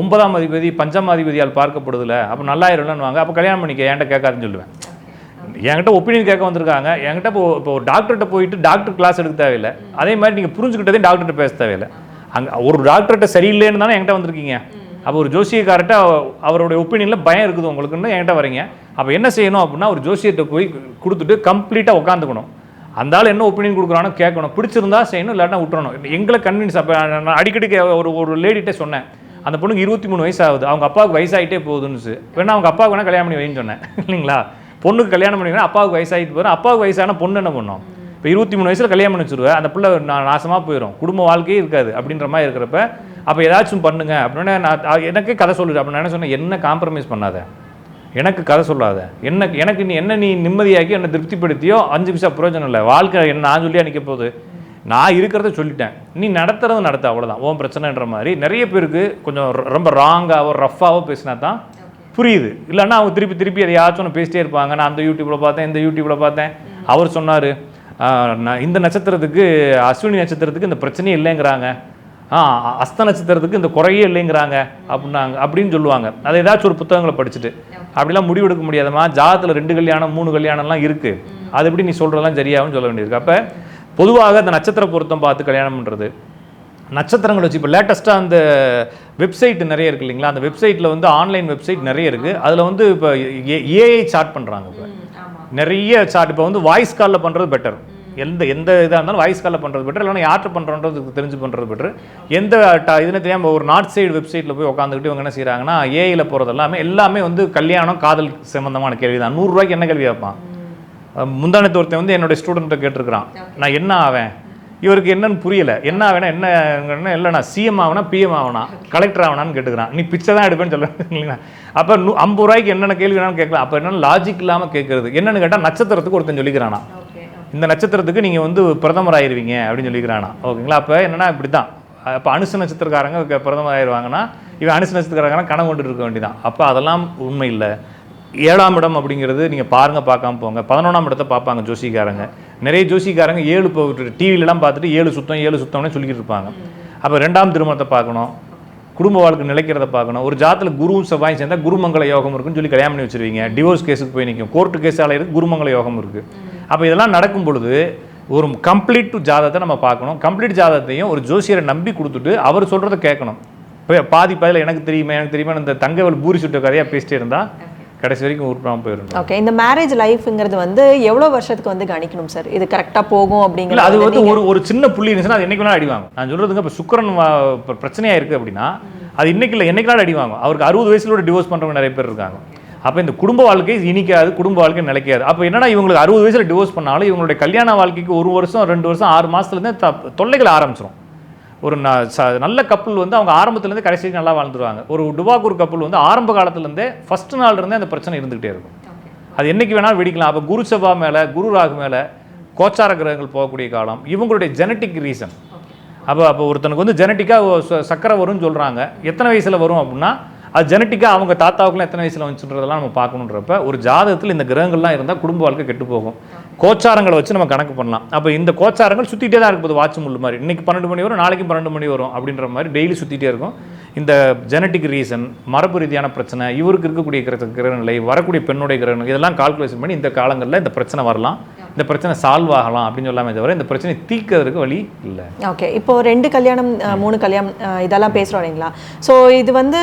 Speaker 1: ஒன்பதாம் அதிபதி பஞ்சம் அதிபதியால் பார்க்கப்படுதுல. அப்போ நல்லாயிரும்லன்னு வாங்க அப்போ கல்யாணம் பண்ணிக்க என்கிட்ட கேட்காதுன்னு சொல்லுவேன். என்கிட்ட ஒப்பீனியன் கேட்க வந்திருக்காங்க. என்கிட்ட இப்போ இப்போ டாக்டர்கிட்ட போயிட்டு டாக்டர் கிளாஸ் எடுக்க தேவையில்லை. அதே மாதிரி நீங்கள் புரிஞ்சுக்கிட்டதே டாக்டர்கிட்ட பேச தேவையில்லை. அங்கே ஒரு டாக்டர்கிட்ட சரியில்லைன்னு தானே என்கிட்ட வந்திருக்கீங்க. அப்போ ஒரு ஜோசியக்கார்ட்ட அவருடைய ஒப்பீனியனில் பயம் இருக்குது உங்களுக்குன்னு என்கிட்ட வரீங்க. அப்போ என்ன செய்யணும் அப்படின்னா ஒரு ஜோசியத்தை போய் கொடுத்துட்டு கம்ப்ளீட்டாக உட்காந்துக்கணும் அந்த ஆள் என்ன ஒப்பீனியன் கொடுக்குறானோ கேட்கணும் பிடிச்சிருந்தா செய்யணும் இல்லாட்டா விட்டுறணும். எங்களை கன்வின்ஸ் அப்போ நான் அடிக்கடி கே- ஒரு ஒரு லேடிகிட்ட சொன்னேன். அந்த பொண்ணுக்கு இருபத்தி மூணு வயசு ஆகுது அவங்க அப்பாவுக்கு வயசாயிட்டே போகுதுன்னு வேணா அவங்க அப்பாவுக்கு வேணால் கல்யாணம் பண்ணி வைன்னு சொன்னேன். இல்லைங்களா? பொண்ணுக்கு கல்யாணம் பண்ணிக்கிறேன் அப்பாவுக்கு வயசாகிட்டு போகிறேன் அப்பாவுக்கு வயசான பொண்ணு என்ன பண்ணும்? இப்போ இருபத்தி மூணு வயசில் கல்யாணம் பண்ணி வச்சுருவேன் அந்த பிள்ளை நான் நாசமாக போயிடும் குடும்ப வாழ்க்கையே இருக்காது அப்படின்ற மாதிரி இருக்கிறப்ப அப்போ ஏதாச்சும் பண்ணுங்க. அப்படின்னு நான் எனக்கே கதை சொல்லுது அப்படின்னு நான் என்ன சொன்னேன்? என்ன காம்ப்ரமைஸ் பண்ணாத. எனக்கு கதை சொல்லாத. என்ன எனக்கு நீ என்ன நீ நிம்மதியாக்கி என்னை திருப்திப்படுத்தியோ அஞ்சு பைசா பிரயோஜனம் இல்லை. வாழ்க்கை என்ன நான் சொல்லியா நிற்க போகுது? நான் இருக்கிறத சொல்லிட்டேன். நீ நடத்துறது நடத்த அவ்வளோதான் உன் பிரச்சனைன்ற மாதிரி. நிறைய பேருக்கு கொஞ்சம் ரொம்ப ராங்காவோ ரஃப்பாவோ பேசினா தான் புரியுது. இல்லைன்னா அவங்க திருப்பி திருப்பி எதையாச்சும் ஒன்று பேசிட்டே இருப்பாங்க. நான் அந்த யூடியூப்பில் பார்த்தேன் இந்த யூடியூப்பில் பார்த்தேன். அவர் சொன்னார். இந்த நட்சத்திரத்துக்கு அஸ்வினி நட்சத்திரத்துக்கு இந்த பிரச்சனையே இல்லைங்கிறாங்க. ஆ அஸ்த நட்சத்திரத்துக்கு இந்த குறையே இல்லைங்கிறாங்க அப்படின்னாங்க அப்படின்னு சொல்லுவாங்க. அதை ஏதாச்சும் ஒரு புத்தகங்களை படிச்சுட்டு. அப்படிலாம் முடிவெடுக்க முடியாதம்மா. ஜாதத்தில் ரெண்டு கல்யாணம் மூணு கல்யாணம்லாம் இருக்குது அது எப்படி நீ சொல்கிறதெல்லாம் சரியாகும் சொல்ல வேண்டியிருக்கு. அப்போ பொதுவாக அந்த நட்சத்திர பொருத்தம் பார்த்து கல்யாணம் பண்ணுறது நட்சத்திரங்கள் வச்சு இப்போ லேட்டஸ்ட்டாக அந்த வெப்சைட் நிறைய இருக்கு இல்லைங்களா? அந்த வெப்சைட்டில் வந்து ஆன்லைன் வெப்சைட் நிறைய இருக்குது அதில் வந்து இப்போ ஏஐ சார்ட் பண்ணுறாங்க இப்போ. நிறைய சார்ட் இப்போ வந்து வாய்ஸ் காலில் பண்ணுறது பெட்டர் எந்த எந்த இதாக இருந்தாலும் வாய்ஸ் காலில் பண்ணுறது பெட்டர் இல்லைன்னா யார்கிட்ட பண்ணுறோன்றதுக்கு தெரிஞ்சு பண்ணுறது பெட்டர் எந்த இதுன்னு தெரியாமல் ஒரு நார்த் சைடு வெப்சைட்டில் போய் உட்காந்துக்கிட்டு இவங்க என்ன செய்கிறாங்கன்னா ஏஐயில் போகிறது எல்லாமே எல்லாமே வந்து கல்யாணம் காதல் சம்மந்தமான கேள்வி தான் நூறுரூவாய்க்கு என்ன கேள்வி வைப்பான் முந்தானத்து ஒருத்தன் வந்து என்னுடைய ஸ்டூடெண்ட்டை கேட்டிருக்கிறான். நான் என்ன ஆவேன்? இவருக்கு என்னன்னு புரியல. என்ன ஆவேனா என்ன இல்லைண்ணா சிஎம் ஆகனா பிஎம் ஆகனா கலெக்டர் ஆகணான்னு கேட்டுக்கிறான். நீ பிச்சை தான் எடுப்பேன்னு சொல்ல இல்லைங்களா அப்போ நூ ஐம்பது ரூபாய்க்கு என்னென்ன கேள்வி வேணாலும் கேட்கலாம். அப்போ என்னென்ன லாஜிக் இல்லாமல் கேட்கறது. என்னென்னு கேட்டால் நட்சத்திரத்துக்கு ஒருத்தன் சொல்லிக்கிறானா இந்த நட்சத்திரத்துக்கு நீங்கள் வந்து பிரதமர் ஆயிருவீங்க அப்படின்னு சொல்லிக்கிறானா ஓகேங்களா? அப்போ என்னன்னா இப்படி தான் அப்போ அனுசு நட்சத்திரக்காரங்க பிரதமர் ஆயிடுவாங்கன்னா இவன் அனுசு நட்சத்திரக்காரங்க கணக்கு கொண்டு இருக்க வேண்டியதான் அப்போ அதெல்லாம் உண்மை இல்லை. ஏழாம் இடம் அப்படிங்கிறது நீங்கள் பாருங்க பார்க்காம போங்க. பதினொன்றாம் இடத்தை பார்ப்பாங்க ஜோசிக்காரங்க. நிறைய ஜோசிக்காரங்க ஏழு இப்போ டிவிலலாம் பார்த்துட்டு ஏழு சுத்தம் ஏழு சுத்தம்னு சொல்லிக்கிட்டு இருப்பாங்க அப்போ ரெண்டாம் திருமணத்தை பார்க்கணும். குடும்ப வாழ்க்கை நிலைக்கிறத பார்க்கணும். ஒரு ஜாத்தில் குருவும் செவ்வாயும் சேர்ந்தா குருமங்கல யோகம் இருக்குன்னு சொல்லி கல்யாணம் பண்ணி வச்சிருவீங்க. டிவோர்ஸ் கேஸுக்கு போய் நிற்கும் கோர்ட்டு கேஸ் அலையிறது குருமங்கல யோகம் இருக்குது அப்போ இதெல்லாம் நடக்கும் பொழுது ஒரு கம்ப்ளீட் ஜாதகத்தை நம்ம பார்க்கணும். கம்ப்ளீட் ஜாதகத்தையும் ஒரு ஜோசியரை நம்பி கொடுத்துட்டு அவர் சொல்கிறத கேட்கணும். இப்போ பாதி பாதியில் எனக்கு தெரியுமா எனக்கு தெரியுமா இந்த தங்கவல் பூரி சுட்ட கதையாக பேசிட்டே இருந்தால் கடைசி வரைக்கும் உருப்படாமல் போயிடும்
Speaker 2: ஓகே இந்த மேரேஜ் லைஃப்ங்கிறது வந்து எவ்வளோ வருஷத்துக்கு வந்து கணிக்கணும் சார் இது கரெக்டாக போகும்
Speaker 1: இல்ல
Speaker 2: அப்படிங்கிறது
Speaker 1: அது
Speaker 2: வந்து
Speaker 1: ஒரு ஒரு சின்ன புள்ளி இருந்துச்சுன்னா அது என்னைக்கு வேணாலும் அடி வாங்கும். நான் சொல்றதுங்க இப்போ சுக்கரன் வா- இப்ப பிரச்சனையா இருக்கு அப்படின்னா அது இன்னைக்கு இல்லை என்னைக்கு வேணாலும் அடி வாங்கும். அவருக்கு அறுபது வயசுல டிவோர்ஸ் பண்றவங்க நிறைய பேர் இருக்காங்க. அப்போ இந்த குடும்ப வாழ்க்கை இனிக்காது குடும்ப வாழ்க்கை நிலைக்காது. அப்போ என்னன்னா இவங்களுக்கு அறுபது வயசுல டிவோர்ஸ் பண்ணாலும் இவங்களுடைய கல்யாண வாழ்க்கைக்கு ஒரு வருஷம் ரெண்டு வருஷம் ஆறு மாசத்துலேருந்து த தொல்லைகள் ஆரம்பிச்சிடும் ஒரு ந- ச- நல்ல கப்பல் வந்து அவங்க ஆரம்பத்துலேருந்து கடைசி வரைக்கும் நல்லா வாழ்ந்துருவாங்க. ஒரு டுபாக்கூர் கப்பல் வந்து ஆரம்ப காலத்துலேருந்தே ஃபர்ஸ்ட் நாள்ல இருந்தே அந்த பிரச்சனை இருந்துகிட்டே இருக்கும். அது என்னைக்கு வேணாலும் வெடிக்கலாம். அப்போ குரு செவ்வா மேலே குரு ராகு மேலே கோச்சார கிரகங்கள் போகக்கூடிய காலம் இவங்களுடைய ஜெனட்டிக் ரீசன் அப்போ அப்போ ஒருத்தனுக்கு வந்து ஜெனட்டிக்காக சக்கரை வரும்னு சொல்கிறாங்க எத்தனை வயசில் வரும் அப்படின்னா அது ஜெனட்டிக்காக அவங்க தாத்தாவுக்குலாம் எத்தனை வயசில் வந்துச்சுன்றதெல்லாம் நம்ம பார்க்கணுன்றப்ப ஒரு ஜாதகத்தில் இந்த கிரகங்கள்லாம் இருந்தால் குடும்ப வாழ்க்கை கெட்டு போகும். கோச்சாரங்களை வச்சு நம்ம கணக்கு பண்ணலாம். அப்போ இந்த கோச்சாரங்கள் சுற்றிட்டே தான் இருக்கும் வாட்ச் முள்ளு மாதிரி. இன்றைக்கி பன்னெண்டு மணி வரும் நாளைக்கு பன்னெண்டு மணி வரும் அப்படின்ற மாதிரி டெய்லி சுற்றிட்டே இருக்கும். இந்த ஜெனட்டிக் ரீசன் மரபு ரீதியான பிரச்சனை இவருக்கு இருக்கக்கூடிய கிரக கிரகநிலை வரக்கூடிய பெண்ணுடைய கிரகநிலை இதெல்லாம் கால்குலேஷன் பண்ணி இந்த காலங்களில் இந்த பிரச்சனை வரலாம். இந்த பிரச்சனை சால்வ் ஆகலாம் அப்படின்னு சொல்லாமே தவிர இந்த பிரச்சனை தீர்க்கறதுக்கு வழி இல்லை.
Speaker 2: ஓகே இப்போ ரெண்டு கல்யாணம் மூணு கல்யாணம் இதெல்லாம் பேசுகிறோம் இல்லைங்களா? ஸோ இது வந்து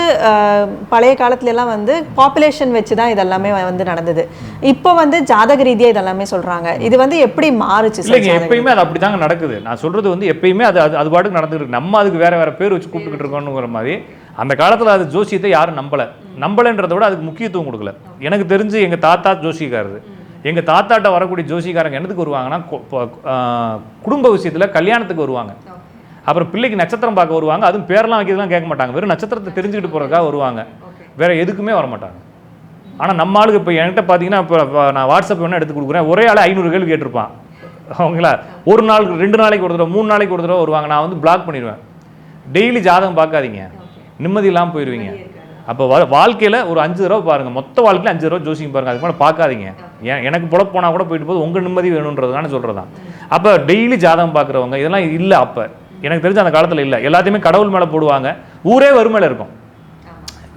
Speaker 2: பழைய காலத்துல எல்லாம் வந்து பாப்புலேஷன் வச்சு தான் இதெல்லாமே வந்து நடந்தது. இப்போ வந்து ஜாதக ரீதியாக இதெல்லாமே சொல்றாங்க. இது வந்து எப்படி மாறுச்சு
Speaker 1: இல்லைங்க எப்பயுமே அது அப்படிதாங்க நடக்குது. நான் சொல்றது வந்து எப்பயுமே அது அது அது பாட்டுக்கு நடந்துட்டு இருக்கு. நம்ம அதுக்கு வேற வேற பேர் வச்சு கூப்பிட்டுக்கிட்டு இருக்கோங்கிற மாதிரி. அந்த காலத்துல அது ஜோசியத்தை யாரும் நம்பல. நம்பலைன்றத விட அதுக்கு முக்கியத்துவம் கொடுக்கல. எனக்கு தெரிஞ்சு எங்க தாத்தா ஜோசிக்காரரு எங்க தாத்தாட்ட வரக்கூடிய ஜோசிக்காரங்க என்னத்துக்கு வருவாங்கன்னா குடும்ப விஷயத்துல கல்யாணத்துக்கு வருவாங்க. அப்புறம் பிள்ளைக்கு நட்சத்திரம் பார்க்க வருவாங்க. அதுவும் பேரெல்லாம் வைக்கிறதுலாம் கேட்க மாட்டாங்க. வெறும் நட்சத்திரத்தை தெரிஞ்சுக்கிட்டு போறதுக்காக வருவாங்க. வேற எதுக்குமே வர மாட்டாங்க ஆனால் நம்ம ஆளுக்கு இப்போ என்கிட்ட பார்த்தீங்கன்னா இப்போ நான் வாட்ஸ்அப் வேணால் எடுத்து கொடுக்குறேன். ஒரே ஆள் ஐநூறு கேள்வி கேட்டிருப்பான். அவங்களா ஒரு நாள் ரெண்டு நாளைக்கு ஒரு தடவை மூணு நாளைக்கு ஒரு தடவை வருவாங்க. நான் வந்து பிளாக் பண்ணிடுவேன். டெய்லி ஜாதகம் பார்க்காதீங்க. நிம்மதி இல்லாமல் போயிடுவீங்க அப்போ வாழ்க்கையில் ஒரு அஞ்சு தடவை பாருங்கள் மொத்த வாழ்க்கையில் அஞ்சு தடவை ஜோசியம் பாருங்கள் அதுக்கு மேலே பார்க்காதீங்க. ஏன் எனக்கு புலப்பு போனால் கூட போயிட்டு போது உங்கள் நிம்மதி வேணுன்றதுனால சொல்கிறதான் அப்போ டெய்லி ஜாதகம் பார்க்குறவங்க இதெல்லாம் இல்லை அப்போ. எனக்கு தெரிஞ்ச அந்த காலத்தில் இல்லை. எல்லாத்தையுமே கடவுள் மேலே போடுவாங்க. ஊரே வறுமையில் இருக்கும்.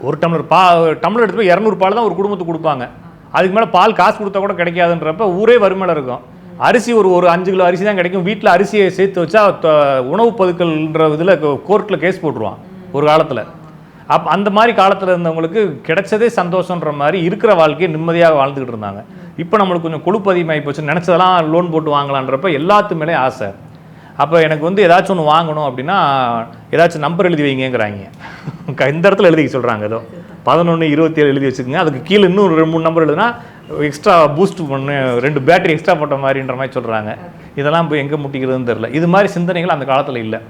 Speaker 1: ஒரு டம்ளர் பா டம்ளர் எடுத்து போய் இரநூறு பால் தான் ஒரு குடும்பத்துக்கு கொடுப்பாங்க. அதுக்கு மேலே பால் காசு கொடுத்தா கூட கிடைக்காதுன்றப்ப ஊரே வறுமையில் இருக்கும். அரிசி ஒரு ஒரு அஞ்சு கிலோ அரிசி தான் கிடைக்கும். வீட்டில் அரிசியை சேர்த்து வச்சா த- உணவு பதுக்கல்ன்ற இதில் கோர்ட்டில் கேஸ் போட்டுருவான். ஒரு காலத்தில். அப் அந்த மாதிரி காலத்தில் இருந்தவங்களுக்கு கிடைச்சதே சந்தோஷன்ற மாதிரி இருக்கிற வாழ்க்கையை நிம்மதியாக வாழ்ந்துக்கிட்டு இருந்தாங்க. இப்போ நம்மளுக்கு கொஞ்சம் கொழுப்பு அதிகமாகி போச்சு. நினச்சதெல்லாம் லோன் போட்டு வாங்கலான்றப்ப எல்லாத்து மேலே ஆசை. அப்போ எனக்கு வந்து ஏதாச்சும் ஒன்று வாங்கணும் அப்படின்னா ஏதாச்சும் நம்பர் எழுதி வைங்கங்கிறாங்க. க- இந்த இடத்துல எழுதி சொல்கிறாங்க ஏதோ. பதினொன்று இருபத்தி ஏழு எழுதி வச்சுக்கோங்க. அதுக்கு கீழே இன்னும் ஒரு ரெண்டு மூணு நம்பர் எழுதுனா எக்ஸ்ட்ரா பூஸ்ட் பண்ணு ரெண்டு பேட்டரி எக்ஸ்ட்ரா போட்ட மாதிரின்ற மாதிரி சொல்கிறாங்க இதெல்லாம் போய் எங்கே முட்டிக்கிறதுன்னு தெரில இது மாதிரி சிந்தனைகள் அந்த காலத்தில் இல்லை.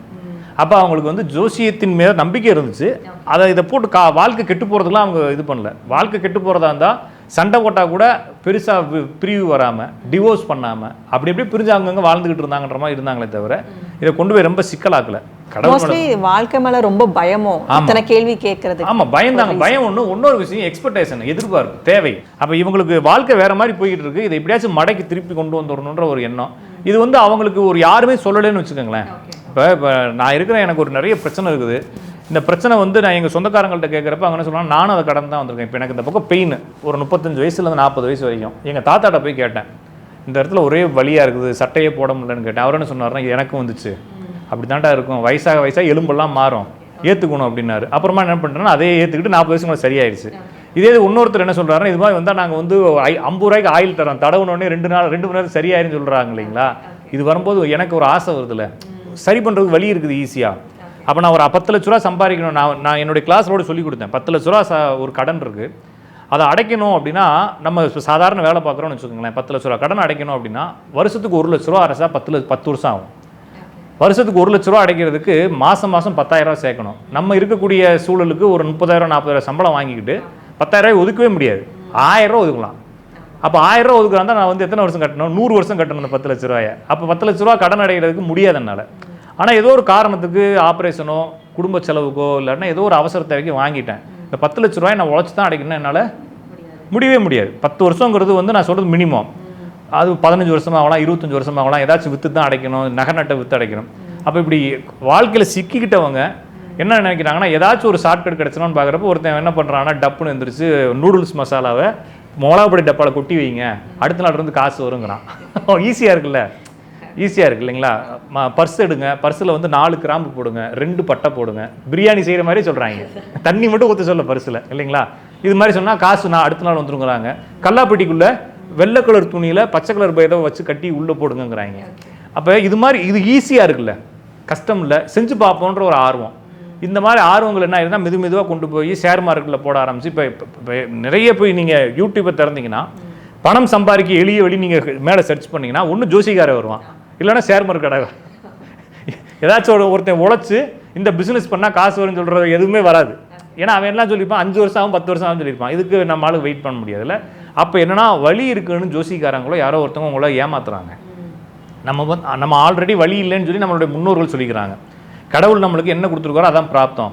Speaker 1: அப்போ அவங்களுக்கு வந்து ஜோசியத்தின் மேல நம்பிக்கை இருந்துச்சு. அதை இதை போட்டு கா வாழ்க்கை கெட்டு போகிறதுலாம் அவங்க இது பண்ணல. வாழ்க்கை கெட்டு போகிறதா இருந்தால் சண்டை போட்டால் கூட பெருசாக பிரிவு வராமல் டிவோர்ஸ் பண்ணாமல் அப்படி இப்படி பிரிஞ்சு அங்கங்கே வாழ்ந்துக்கிட்டு இருந்தாங்கன்ற மாதிரி இருந்தாங்களே தவிர இதை கொண்டு போய் ரொம்ப சிக்கலாக்கல.
Speaker 2: மோஸ்ட்லி வாழ்க்கை மேல ரொம்ப பயமோ? இத்தனை கேள்வி கேட்கறது
Speaker 1: ஆமா பயந்தாங்க பயம் ஒண்ணு இன்னொரு விஷயம் எக்ஸ்பெக்டேஷன் எதிர்பார்ப்பு தேவை. அப்ப இவங்களுக்கு வாழ்க்கை வேற மாதிரி போயிட்டு இருக்கு. இதை எப்படியாச்சும் மடக்கி திருப்பி கொண்டு வந்துடணுன்ற ஒரு எண்ணம். இது வந்து அவங்களுக்கு ஒரு யாருமே சொல்லலைன்னு வச்சுக்கோங்களேன். இப்போ இப்போ நான் இருக்கிற எனக்கு ஒரு நிறைய பிரச்சனை இருக்குது. இந்த பிரச்சனை வந்து நான் எங்கள் சொந்தக்காரங்கள்ட்ட கேட்குறப்ப அவங்க என்ன சொல்லுவாங்க நானும் அதை கடந்து தான் வந்திருக்கேன். இப்போ எனக்கு இந்த பக்கம் பெயின் ஒரு முப்பத்தஞ்சு வயசுலேருந்து நாற்பது வயசு வரைக்கும். எங்கள் தாத்தாட்ட போய் கேட்டேன். இந்த இடத்துல ஒரே வலியாக இருக்குது சட்டையே போட முடியலன்னு கேட்டேன். அவர் என்ன சொன்னார்னா எனக்கும் வந்துச்சு. அப்படி தாண்டா இருக்கும். வயசாக வயசாக எலும்பெல்லாம் மாறும். ஏற்றுக்கணும் அப்படின்னாரு. அப்புறமா என்ன பண்ணுறேன்னா அதே ஏற்றுக்கிட்டு நாற்பது வயசு மேலே சரியாயிருச்சு. இதே இது இன்னொருத்தர் என்ன சொல்கிறாரு இது மாதிரி வந்தால் நாங்கள் வந்து ஐ ஐம்பது ரூபாய்க்கு ஆயில் தரோம். தடவுனோடனே ரெண்டு நாள் ரெண்டு மணி நேரம் சரியாயிருன்னு சொல்கிறாங்க இல்லைங்களா? இது வரும்போது எனக்கு ஒரு ஆசை வருதுல்ல. சரி பண்ணுறதுக்கு வழி இருக்குது ஈஸியாக அப்போ நான் ஒரு பத்து லட்ச ரூபா சம்பாதிக்கணும். நான் நான் என்னுடைய கிளாஸோட சொல்லி கொடுத்தேன். பத்து லட்ச ரூபா ச ஒரு கடன் இருக்குது அதை அடைக்கணும் அப்படின்னா நம்ம சாதாரண வேலை பார்க்குறோம்னு வச்சுக்கோங்களேன் பத்து லட்ச ரூபா கடன் அடைக்கணும் அப்படின்னா வருஷத்துக்கு ஒரு லட்ச ரூபா அரசா பத்து லட்ச பத்து வருஷம் ஆகும். வருஷத்துக்கு ஒரு லட்ச ரூபா அடைக்கிறதுக்கு மாதம் மாதம் பத்தாயிரம் ரூபாய் சேர்க்கணும். நம்ம இருக்கக்கூடிய சூழலுக்கு ஒரு முப்பதாயிரம் நாற்பதாயிரம் சம்பளம் வாங்கிக்கிட்டு பத்தாயிரம் ரூபாய் ஒதுக்கவே முடியாது. ஆயிரம் ரூபா ஒதுக்கலாம். அப்போ ஆயிரம் ரூபா ஒதுக்குறாந்தா நான் வந்து எத்தனை வருஷம் கட்டணும்? நூறு வருஷம் கட்டணும் அந்த பத்து லட்ச ரூபாயை. அப்போ பத்து லட்ச ரூபா கடன் அடைகிறதுக்கு முடியாது என்னால். ஆனால் ஏதோ ஒரு காரணத்துக்கு ஆப்ரேஷனோ குடும்ப செலவுக்கோ இல்லைன்னா ஏதோ ஒரு அவசர தேவைக்கு வாங்கிட்டேன். இந்த பத்து லட்ச ரூபாய் நான் உழைச்சி தான் அடைக்கணும் என்னால் முடியவே முடியாது. பத்து வருஷங்கிறது வந்து நான் சொல்கிறது மினிமம் அது பதினஞ்சு வருஷமாக ஆகலாம் இருபத்தஞ்சி வருஷமாக ஆகலாம். ஏதாச்சும் விற்று தான் அடைக்கணும் நகை நட்டை விற்று அடைக்கணும். அப்போ இப்படி வாழ்க்கையில் சிக்கிக்கிட்டவங்க என்ன நினைக்கிறாங்கன்னா ஏதாச்சும் ஒரு ஷார்ட்கட் கிடச்சணும்னு பார்க்குறப்ப ஒருத்தன் என்ன பண்ணுறான்னா டப்புன்னு எந்திரிச்சு நூடுல்ஸ் மசாலாவை மிளகாப்பொடி டப்பாவில் கொட்டி வைங்க. அடுத்த நாள் இருந்து காசு வருங்கிறான். ஈஸியாக இருக்குல்ல? ஈஸியாக இருக்கு இல்லைங்களா? பர்ஸ் எடுங்க. பர்ஸில் வந்து நாலு கிராம்பு போடுங்க. ரெண்டு பட்டை போடுங்க. பிரியாணி செய்கிற மாதிரி சொல்கிறாங்க தண்ணி மட்டும் ஊற்ற சொல்ல பர்ஸில் இல்லைங்களா? இது மாதிரி சொன்னால் காசு நான் அடுத்த நாள் வந்துருங்கிறாங்க. கல்லாப்பட்டிக்குள்ளே வெள்ளை கலர் துணியில் பச்சை கலர் ஏதோ வச்சு கட்டி உள்ளே போடுங்கங்கிறாங்க. அப்போ இது மாதிரி இது ஈஸியாக இருக்குல்ல? கஷ்டம் இல்லை. செஞ்சு பார்ப்போன்ற ஒரு ஆர்வம். இந்த மாதிரி ஆர்வங்கள் என்ன ஆயிருந்தால் மெது மெதுவாக கொண்டு போய் ஷேர் மார்க்கெட்டில் போட ஆரம்பிச்சு இப்போ இப்போ நிறைய போய் நீங்கள் யூடியூப்பை திறந்தீங்கன்னா பணம் சம்பாதிக்க எளிய வழி நீங்கள் மேலே சர்ச் பண்ணிங்கன்னா ஒன்று ஜோசிகாரன் வருவான். இல்லைன்னா ஷேர் மார்க்கெட்டாக ஏதாச்சும் ஒரு ஒருத்தன் உழைச்சி இந்த பிஸ்னஸ் பண்ணால் காசு வரும்னு சொல்கிறது எதுவுமே வராது. ஏன்னா அவன் எல்லாம் சொல்லியிருப்பான்? அஞ்சு வருஷம் ஆகும் பத்து வருஷம் ஆகும் சொல்லியிருப்பான். இதுக்கு நம்ம ஆளுக்கு வெயிட் பண்ண முடியாதுல்ல. அப்போ என்னென்னா வழி இருக்குன்னு ஜோசிக்காரங்களோ யாரோ ஒருத்தவங்க உங்களை ஏமாத்துறாங்க. நம்ம நம்ம ஆல்ரெடி வழி இல்லைன்னு சொல்லி நம்மளுடைய முன்னோர்கள் சொல்லிக்கிறாங்க. கடவுள் நம்மளுக்கு என்ன கொடுத்துருக்காரோ அதான் பிராப்தம்.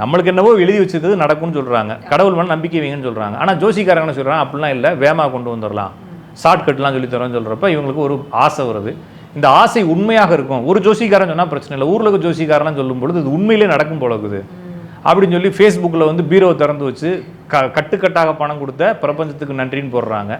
Speaker 1: நம்மளுக்கு என்னவோ எழுதி வச்சது நடக்கும்னு சொல்றாங்க. கடவுள் மேலே நம்பிக்கை வைங்கன்னு சொல்றாங்க. ஆனா ஜோசிக்காரங்க என்ன சொல்றாங்க? அப்படிலாம் இல்லை வேமா கொண்டு வந்துடலாம் ஷார்ட்கட்லாம் சொல்லி தரோம்னு சொல்றப்ப இவங்களுக்கு ஒரு ஆசை வருது. இந்த ஆசை உண்மையாக இருக்கும். ஒரு ஜோசிக்காரன் சொன்னா பிரச்சனை இல்லை. ஊர்ல இருக்க ஜோசிக்காரன் சொல்லும் பொழுது இது உண்மையிலே நடக்கும் போல இருக்குது. அப்படின்னு சொல்லி ஃபேஸ்புக்கில் வந்து பீரோவை திறந்து வச்சு க கட்டுக்கட்டாக பணம் கொடுத்த பிரபஞ்சத்துக்கு நன்றின்னு போடுறாங்க.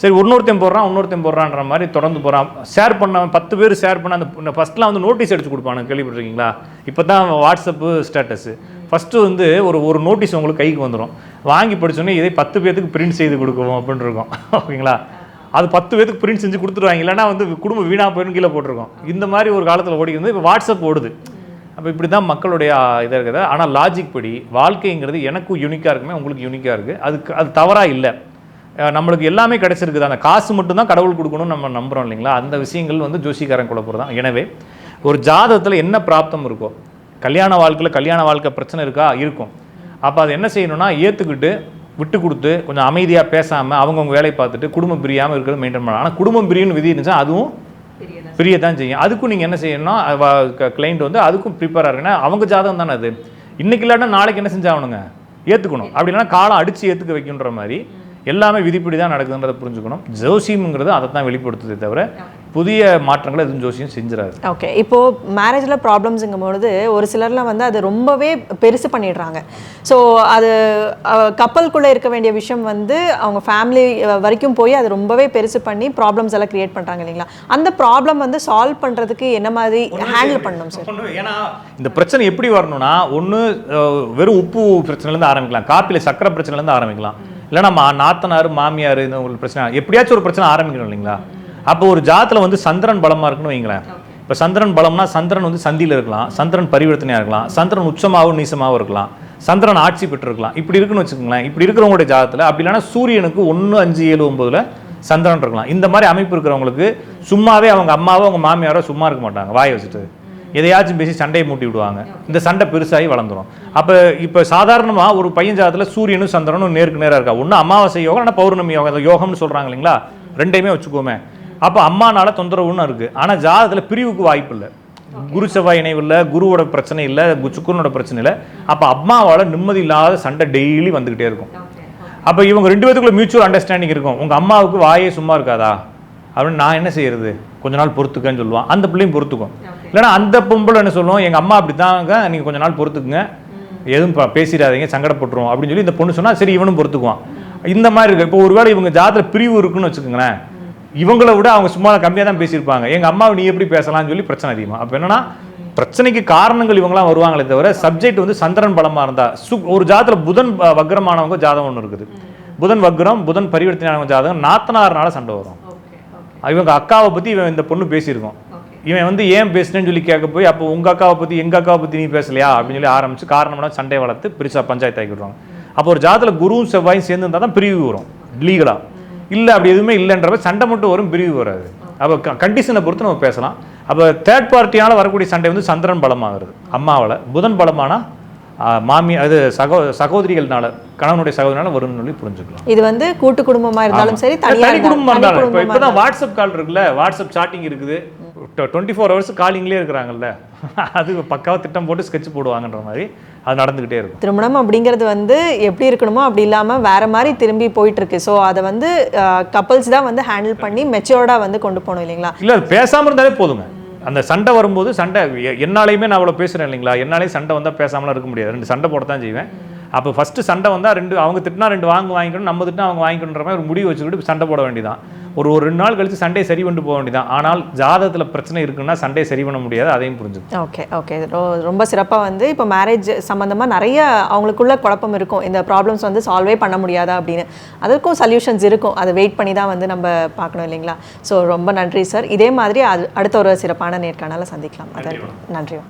Speaker 1: சரி இன்னொருத்தையும் போடுறான் இன்னொருத்தையும் போடுறான்ற மாதிரி தொடர்ந்து போகிறான் ஷேர் பண்ண பத்து பேர் ஷேர் பண்ண அந்த ஃபஸ்ட்லாம் வந்து நோட்டீஸ் அடிச்சு கொடுப்பானு கேள்விப்பட்டிருக்கீங்களா? இப்போ தான் வாட்ஸ்அப்பு ஸ்டேட்டஸு ஃபஸ்ட்டு வந்து ஒரு ஒரு நோட்டீஸ் உங்களுக்கு கைக்கு வந்துடும் வாங்கி படித்தோன்னே இதை பத்து பேத்துக்கு பிரிண்ட் செய்து கொடுக்குவோம் அப்படின்னு இருக்கும். ஓகேங்களா? அது பத்து பேத்துக்கு பிரிண்ட் செஞ்சு கொடுத்துருவாங்க. இல்லைன்னா வந்து குடும்பம் வீணாக போயிடும் கீழே போட்டிருக்கோம். இந்த மாதிரி ஒரு காலத்தில் ஓடி வந்து இப்போ வாட்ஸ்அப் ஓடுது. அப்போ இப்படி தான் மக்களுடைய இதாக இருக்குது. ஆனால் லாஜிக் படி வாழ்க்கைங்கிறது எனக்கும் யூனிக்காக இருக்குமே உங்களுக்கு யூனிக்காக இருக்குது அதுக்கு அது தவறாக இல்லை. நம்மளுக்கு எல்லாமே கிடைச்சிருக்குது. அந்த காசு மட்டும்தான் கடவுள் கொடுக்கணும்னு நம்ம நம்புறோம் இல்லைங்களா? அந்த விஷயங்கள் வந்து ஜோசிக்காரன் குழப்பம் தான். எனவே ஒரு ஜாதகத்தில் என்ன பிராப்தம் இருக்கோ கல்யாண வாழ்க்கையில் கல்யாண வாழ்க்கை பிரச்சனை இருக்கா? இருக்கும். அப்போ அதை என்ன செய்யணும்னா ஏற்றுக்கிட்டு விட்டு கொடுத்து கொஞ்சம் அமைதியாக பேசாமல் அவங்கவுங்க வேலையை பார்த்துட்டு குடும்பம் பிரியாமல் இருக்கிறது மெயின்டைன் பண்ணலாம். ஆனால் குடும்பம் பிரியும்னு விதி இருந்துச்சா அதுவும் பிரிய தான் செய்யும். அதுக்கும் நீங்கள் என்ன செய்யணும்னா கிளைண்ட் வந்து அதுக்கும் ப்ரிப்பேர் ஆகுறீங்கன்னா அவங்க ஜாதகம் தானே அது. இன்னைக்கு இல்லாட்டா நாளைக்கு என்ன செஞ்சாகணுங்க? ஏற்றுக்கணும் அப்படி இல்லைன்னா காலம் அடித்து ஏற்றுக்க வைக்கின்ற மாதிரி எல்லாமே விதிப்படி தான் நடக்குதுன்றதை புரிஞ்சுக்கணும். ஜோசியம்ங்கிறது அதை தான் வெளிப்படுத்துதே தவிர புதிய மாற்றங்களை எதுவும் ஜோசியம் செஞ்சிடாது.
Speaker 2: ஓகே. இப்போ மேரேஜில் ப்ராப்ளம்ஸுங்கும் பொழுது ஒரு சிலர்லாம் வந்து அது ரொம்பவே பெருசு பண்ணிடுறாங்க. ஸோ அது கப்பலுக்குள்ளே இருக்க வேண்டிய விஷயம் வந்து அவங்க ஃபேமிலி வரைக்கும் போய் அது ரொம்பவே பெருசு பண்ணி ப்ராப்ளம்ஸ் எல்லாம் கிரியேட் பண்ணுறாங்க இல்லைங்களா? அந்த ப்ராப்ளம் வந்து சால்வ் பண்ணுறதுக்கு என்ன மாதிரி ஹேண்டில் பண்ணணும் சார்
Speaker 1: ஏன்னா இந்த பிரச்சனை எப்படி வரணும்னா ஒன்று வெறும் உப்பு பிரச்சனைலேருந்து ஆரம்பிக்கலாம். காப்பியில் சக்கரை பிரச்சனைலேருந்து ஆரம்பிக்கலாம். இல்லைன்னா மா நாத்தனார் மாமியார் இந்த உங்களுக்கு பிரச்சனை எப்படியாச்சும் ஒரு பிரச்சனை ஆரம்பிக்கணும் இல்லைங்களா? அப்போ ஒரு ஜாத்தில் வந்து சந்திரன் பலமாக இருக்குன்னு வைங்களேன். இப்போ சந்திரன் பலம்னா சந்திரன் வந்து சந்தியில் இருக்கலாம் சந்திரன் பரிவர்த்தனையாக இருக்கலாம் சந்திரன் உச்சமாகவும் நீசமாகவும் இருக்கலாம் சந்திரன் ஆட்சி பெற்றிருக்கலாம். இப்படி இருக்குன்னு வச்சுக்கோங்களேன். இப்படி இருக்கிறவங்களுடைய ஜாதத்தில் அப்படி இல்லைன்னா சூரியனுக்கு ஒன்று அஞ்சு ஏழு ஒம்பதில் சந்திரன் இருக்கலாம். இந்த மாதிரி அமைப்பு இருக்கிறவங்களுக்கு சும்மாவே அவங்க அம்மாவோ அவங்க மாமியாரோ சும்மா இருக்க மாட்டாங்க வாயை வச்சுட்டு. எதையாச்சும் பேசி சண்டையை மூட்டி விடுவாங்க. இந்த சண்டை பெருசாகி வளர்ந்துரும். அப்போ இப்போ சாதாரணமாக ஒரு பையன் ஜாதத்தில் சூரியனும் சந்திரனும் நேருக்கு நேராக இருக்கா? ஒன்று அமாவாசை யோகம் ஆனால் பௌர்ணமி யோகம் அந்த யோகம்னு சொல்கிறாங்க இல்லைங்களா? ரெண்டையுமே வச்சுக்கோமே அப்போ அம்மானால தொந்தரவுன்னு இருக்குது ஆனால் ஜாதத்தில் பிரிவுக்கு வாய்ப்பு இல்லை. குரு செவ்வாய் இணைவு இல்லை குருவோட பிரச்சனை இல்லை சுக்குரனோட பிரச்சனை இல்லை. அப்போ அம்மாவால் நிம்மதி இல்லாத சண்டை டெய்லி வந்துக்கிட்டே இருக்கும். அப்போ இவங்க ரெண்டு பேத்துக்குள்ள மியூச்சுவல் அண்டர்ஸ்டாண்டிங் இருக்கும். உங்கள் அம்மாவுக்கு வாயே சும்மா இருக்காதா? அப்படின்னு நான் என்ன செய்யறது? கொஞ்ச நாள் பொறுத்துக்கன்னு சொல்லுவான். அந்த பிள்ளையும் பொறுத்துக்கும். இல்லைன்னா அந்த பொம்பளை என்ன சொல்லுவோம் எங்கள் அம்மா அப்படி தாங்க நீங்கள் கொஞ்ச நாள் பொறுத்துக்குங்க. எதுவும் பேசிடாதீங்க சங்கடப்பட்டுரும் அப்படின்னு சொல்லி இந்த பொண்ணு சொன்னா சரி இவனும் பொறுத்துக்குவான். இந்த மாதிரி இருக்கு. இப்போ ஒருவேளை இவங்க ஜாதத்துல பிரிவு இருக்குன்னு வச்சுக்கோங்களேன் இவங்கள விட அவங்க சும்மா கம்மியாக தான் பேசியிருப்பாங்க. எங்க அம்மாவை நீ எப்படி பேசலாம்னு சொல்லி பிரச்சனை அதிகமா. அப்போ என்னன்னா பிரச்சனைக்கு காரணங்கள் இவங்களாம் வருவாங்களே தவிர சப்ஜெக்ட் வந்து சந்திரன் பலமா இருந்தா சு ஒரு ஜாதத்துல புதன் வக்ரமானவங்க ஜாதகம் ஒன்று இருக்குது. புதன் வக்ரம் புதன் பரிவர்த்தனையானவங்க ஜாதகம் நாத்தனார்னால சண்டை வரும். இவங்க அக்காவை பத்தி இவன் இந்த பொண்ணு பேசியிருக்கோம். இவன் வந்து ஏன் பேசுனேன்னு சொல்லி கேட்க போய் அப்போ உங்க அக்காவை பத்தி எங்க அக்காவை பத்தி நீ பேசலையா? அப்படின்னு சொல்லி ஆரம்பிச்சு காரணம்னா சண்டை வளர்த்து பெருசா பஞ்சாயத்து ஆக்கிடுவாங்க அப்போ ஒரு ஜாதத்துல குருவும் செவ்வாயும் சேர்ந்து இருந்தால் தான் பிரிவு வரும் லீகலா இல்ல அப்படி எதுவுமே இல்லைன்றப்ப சண்டை மட்டும் வரும் பிரிவு வராது. அப்போ கண்டிஷனை பொறுத்து நம்ம பேசலாம். அப்போ தேர்ட் பார்ட்டியால வரக்கூடிய சண்டை வந்து சந்திரன் பலமாகிறது அம்மாவால. புதன் பலமானா ஆஹ், மாமி அது சகோ சகோதரிகள்னால கணவனுடைய சகோதரனால வரும்னு சொல்லி புரிஞ்சுக்கலாம்.
Speaker 2: இது வந்து கூட்டு குடும்பமா இருந்தாலும் சரி
Speaker 1: தனி குடும்பமா
Speaker 2: இருந்தாலும்
Speaker 1: இப்போ இப்போதான் வாட்ஸ்அப் கால் இருக்குல்ல வாட்ஸ்அப் சாட்டிங் இருக்குது. டுவெண்ட்டி ஃபோர் ஹவர்ஸ் காலிங்லேயே இருக்கிறாங்கல்ல. அது பக்காவா திட்டம் போட்டு ஸ்கெட்ச் போடுவாங்கன்ற மாதிரி அது நடந்துகிட்டே இருக்கும்.
Speaker 2: திருமணம் அப்படிங்கிறது வந்து எப்படி இருக்கணுமோ அப்படி இல்லாமல் வேற மாதிரி திரும்பி போயிட்டு இருக்கு ஸோ அதை வந்து கப்பல்ஸ் தான் வந்து ஹேண்டில் பண்ணி மெச்சோர்டாக வந்து கொண்டு போகணும் இல்லைங்களா?
Speaker 1: இல்ல அது பேசாம இருந்தாலே போதுங்க. அந்த சண்டை வரும்போது சண்டை என்னாலையுமே நான் அவ்வளோ பேசுறேன் இல்லைங்களா? என்னாலையும் சண்டை வந்தா பேசாமலாம் இருக்க முடியாது. ரெண்டு சண்டை போட தான் செய்வேன். அப்போ ஃபர்ஸ்ட் சண்டை வந்தா ரெண்டு அவங்க திட்டினா ரெண்டு வாங்க வாங்கிக்கணும் நம்ம திட்டினா அவங்க வாங்கிக்கணுன்ற மாதிரி ஒரு முடிவு வச்சுக்கிட்டு சண்டை போட வேண்டியதான் ஒரு ஒரு ரெண்டு நாள் கழிச்சு சண்டையை சரி பண்ணி போக வேண்டியதான் ஆனால் ஜாதகத்துல பிரச்சனை இருக்குன்னா சண்டையை சரி பண்ண முடியாது அதையும் புரிஞ்சுக்கணும்.
Speaker 2: Okay okay. ரொம்ப சிறப்பாக வந்து இப்போ மேரேஜ் சம்மந்தமாக நிறைய அவங்களுக்குள்ள குழப்பம் இருக்கும். இந்த ப்ராப்ளம்ஸ் வந்து சால்வே பண்ண முடியாதா அப்படின்னு. அதற்கும் சொல்யூஷன்ஸ் இருக்கும். அதை வெயிட் பண்ணி தான் வந்து நம்ம பார்க்கணும் இல்லைங்களா? ஸோ ரொம்ப நன்றி சார் இதே மாதிரி அது அடுத்த ஒரு சிறப்பான நேர்காணலை சந்திக்கலாம். அதான் நன்றி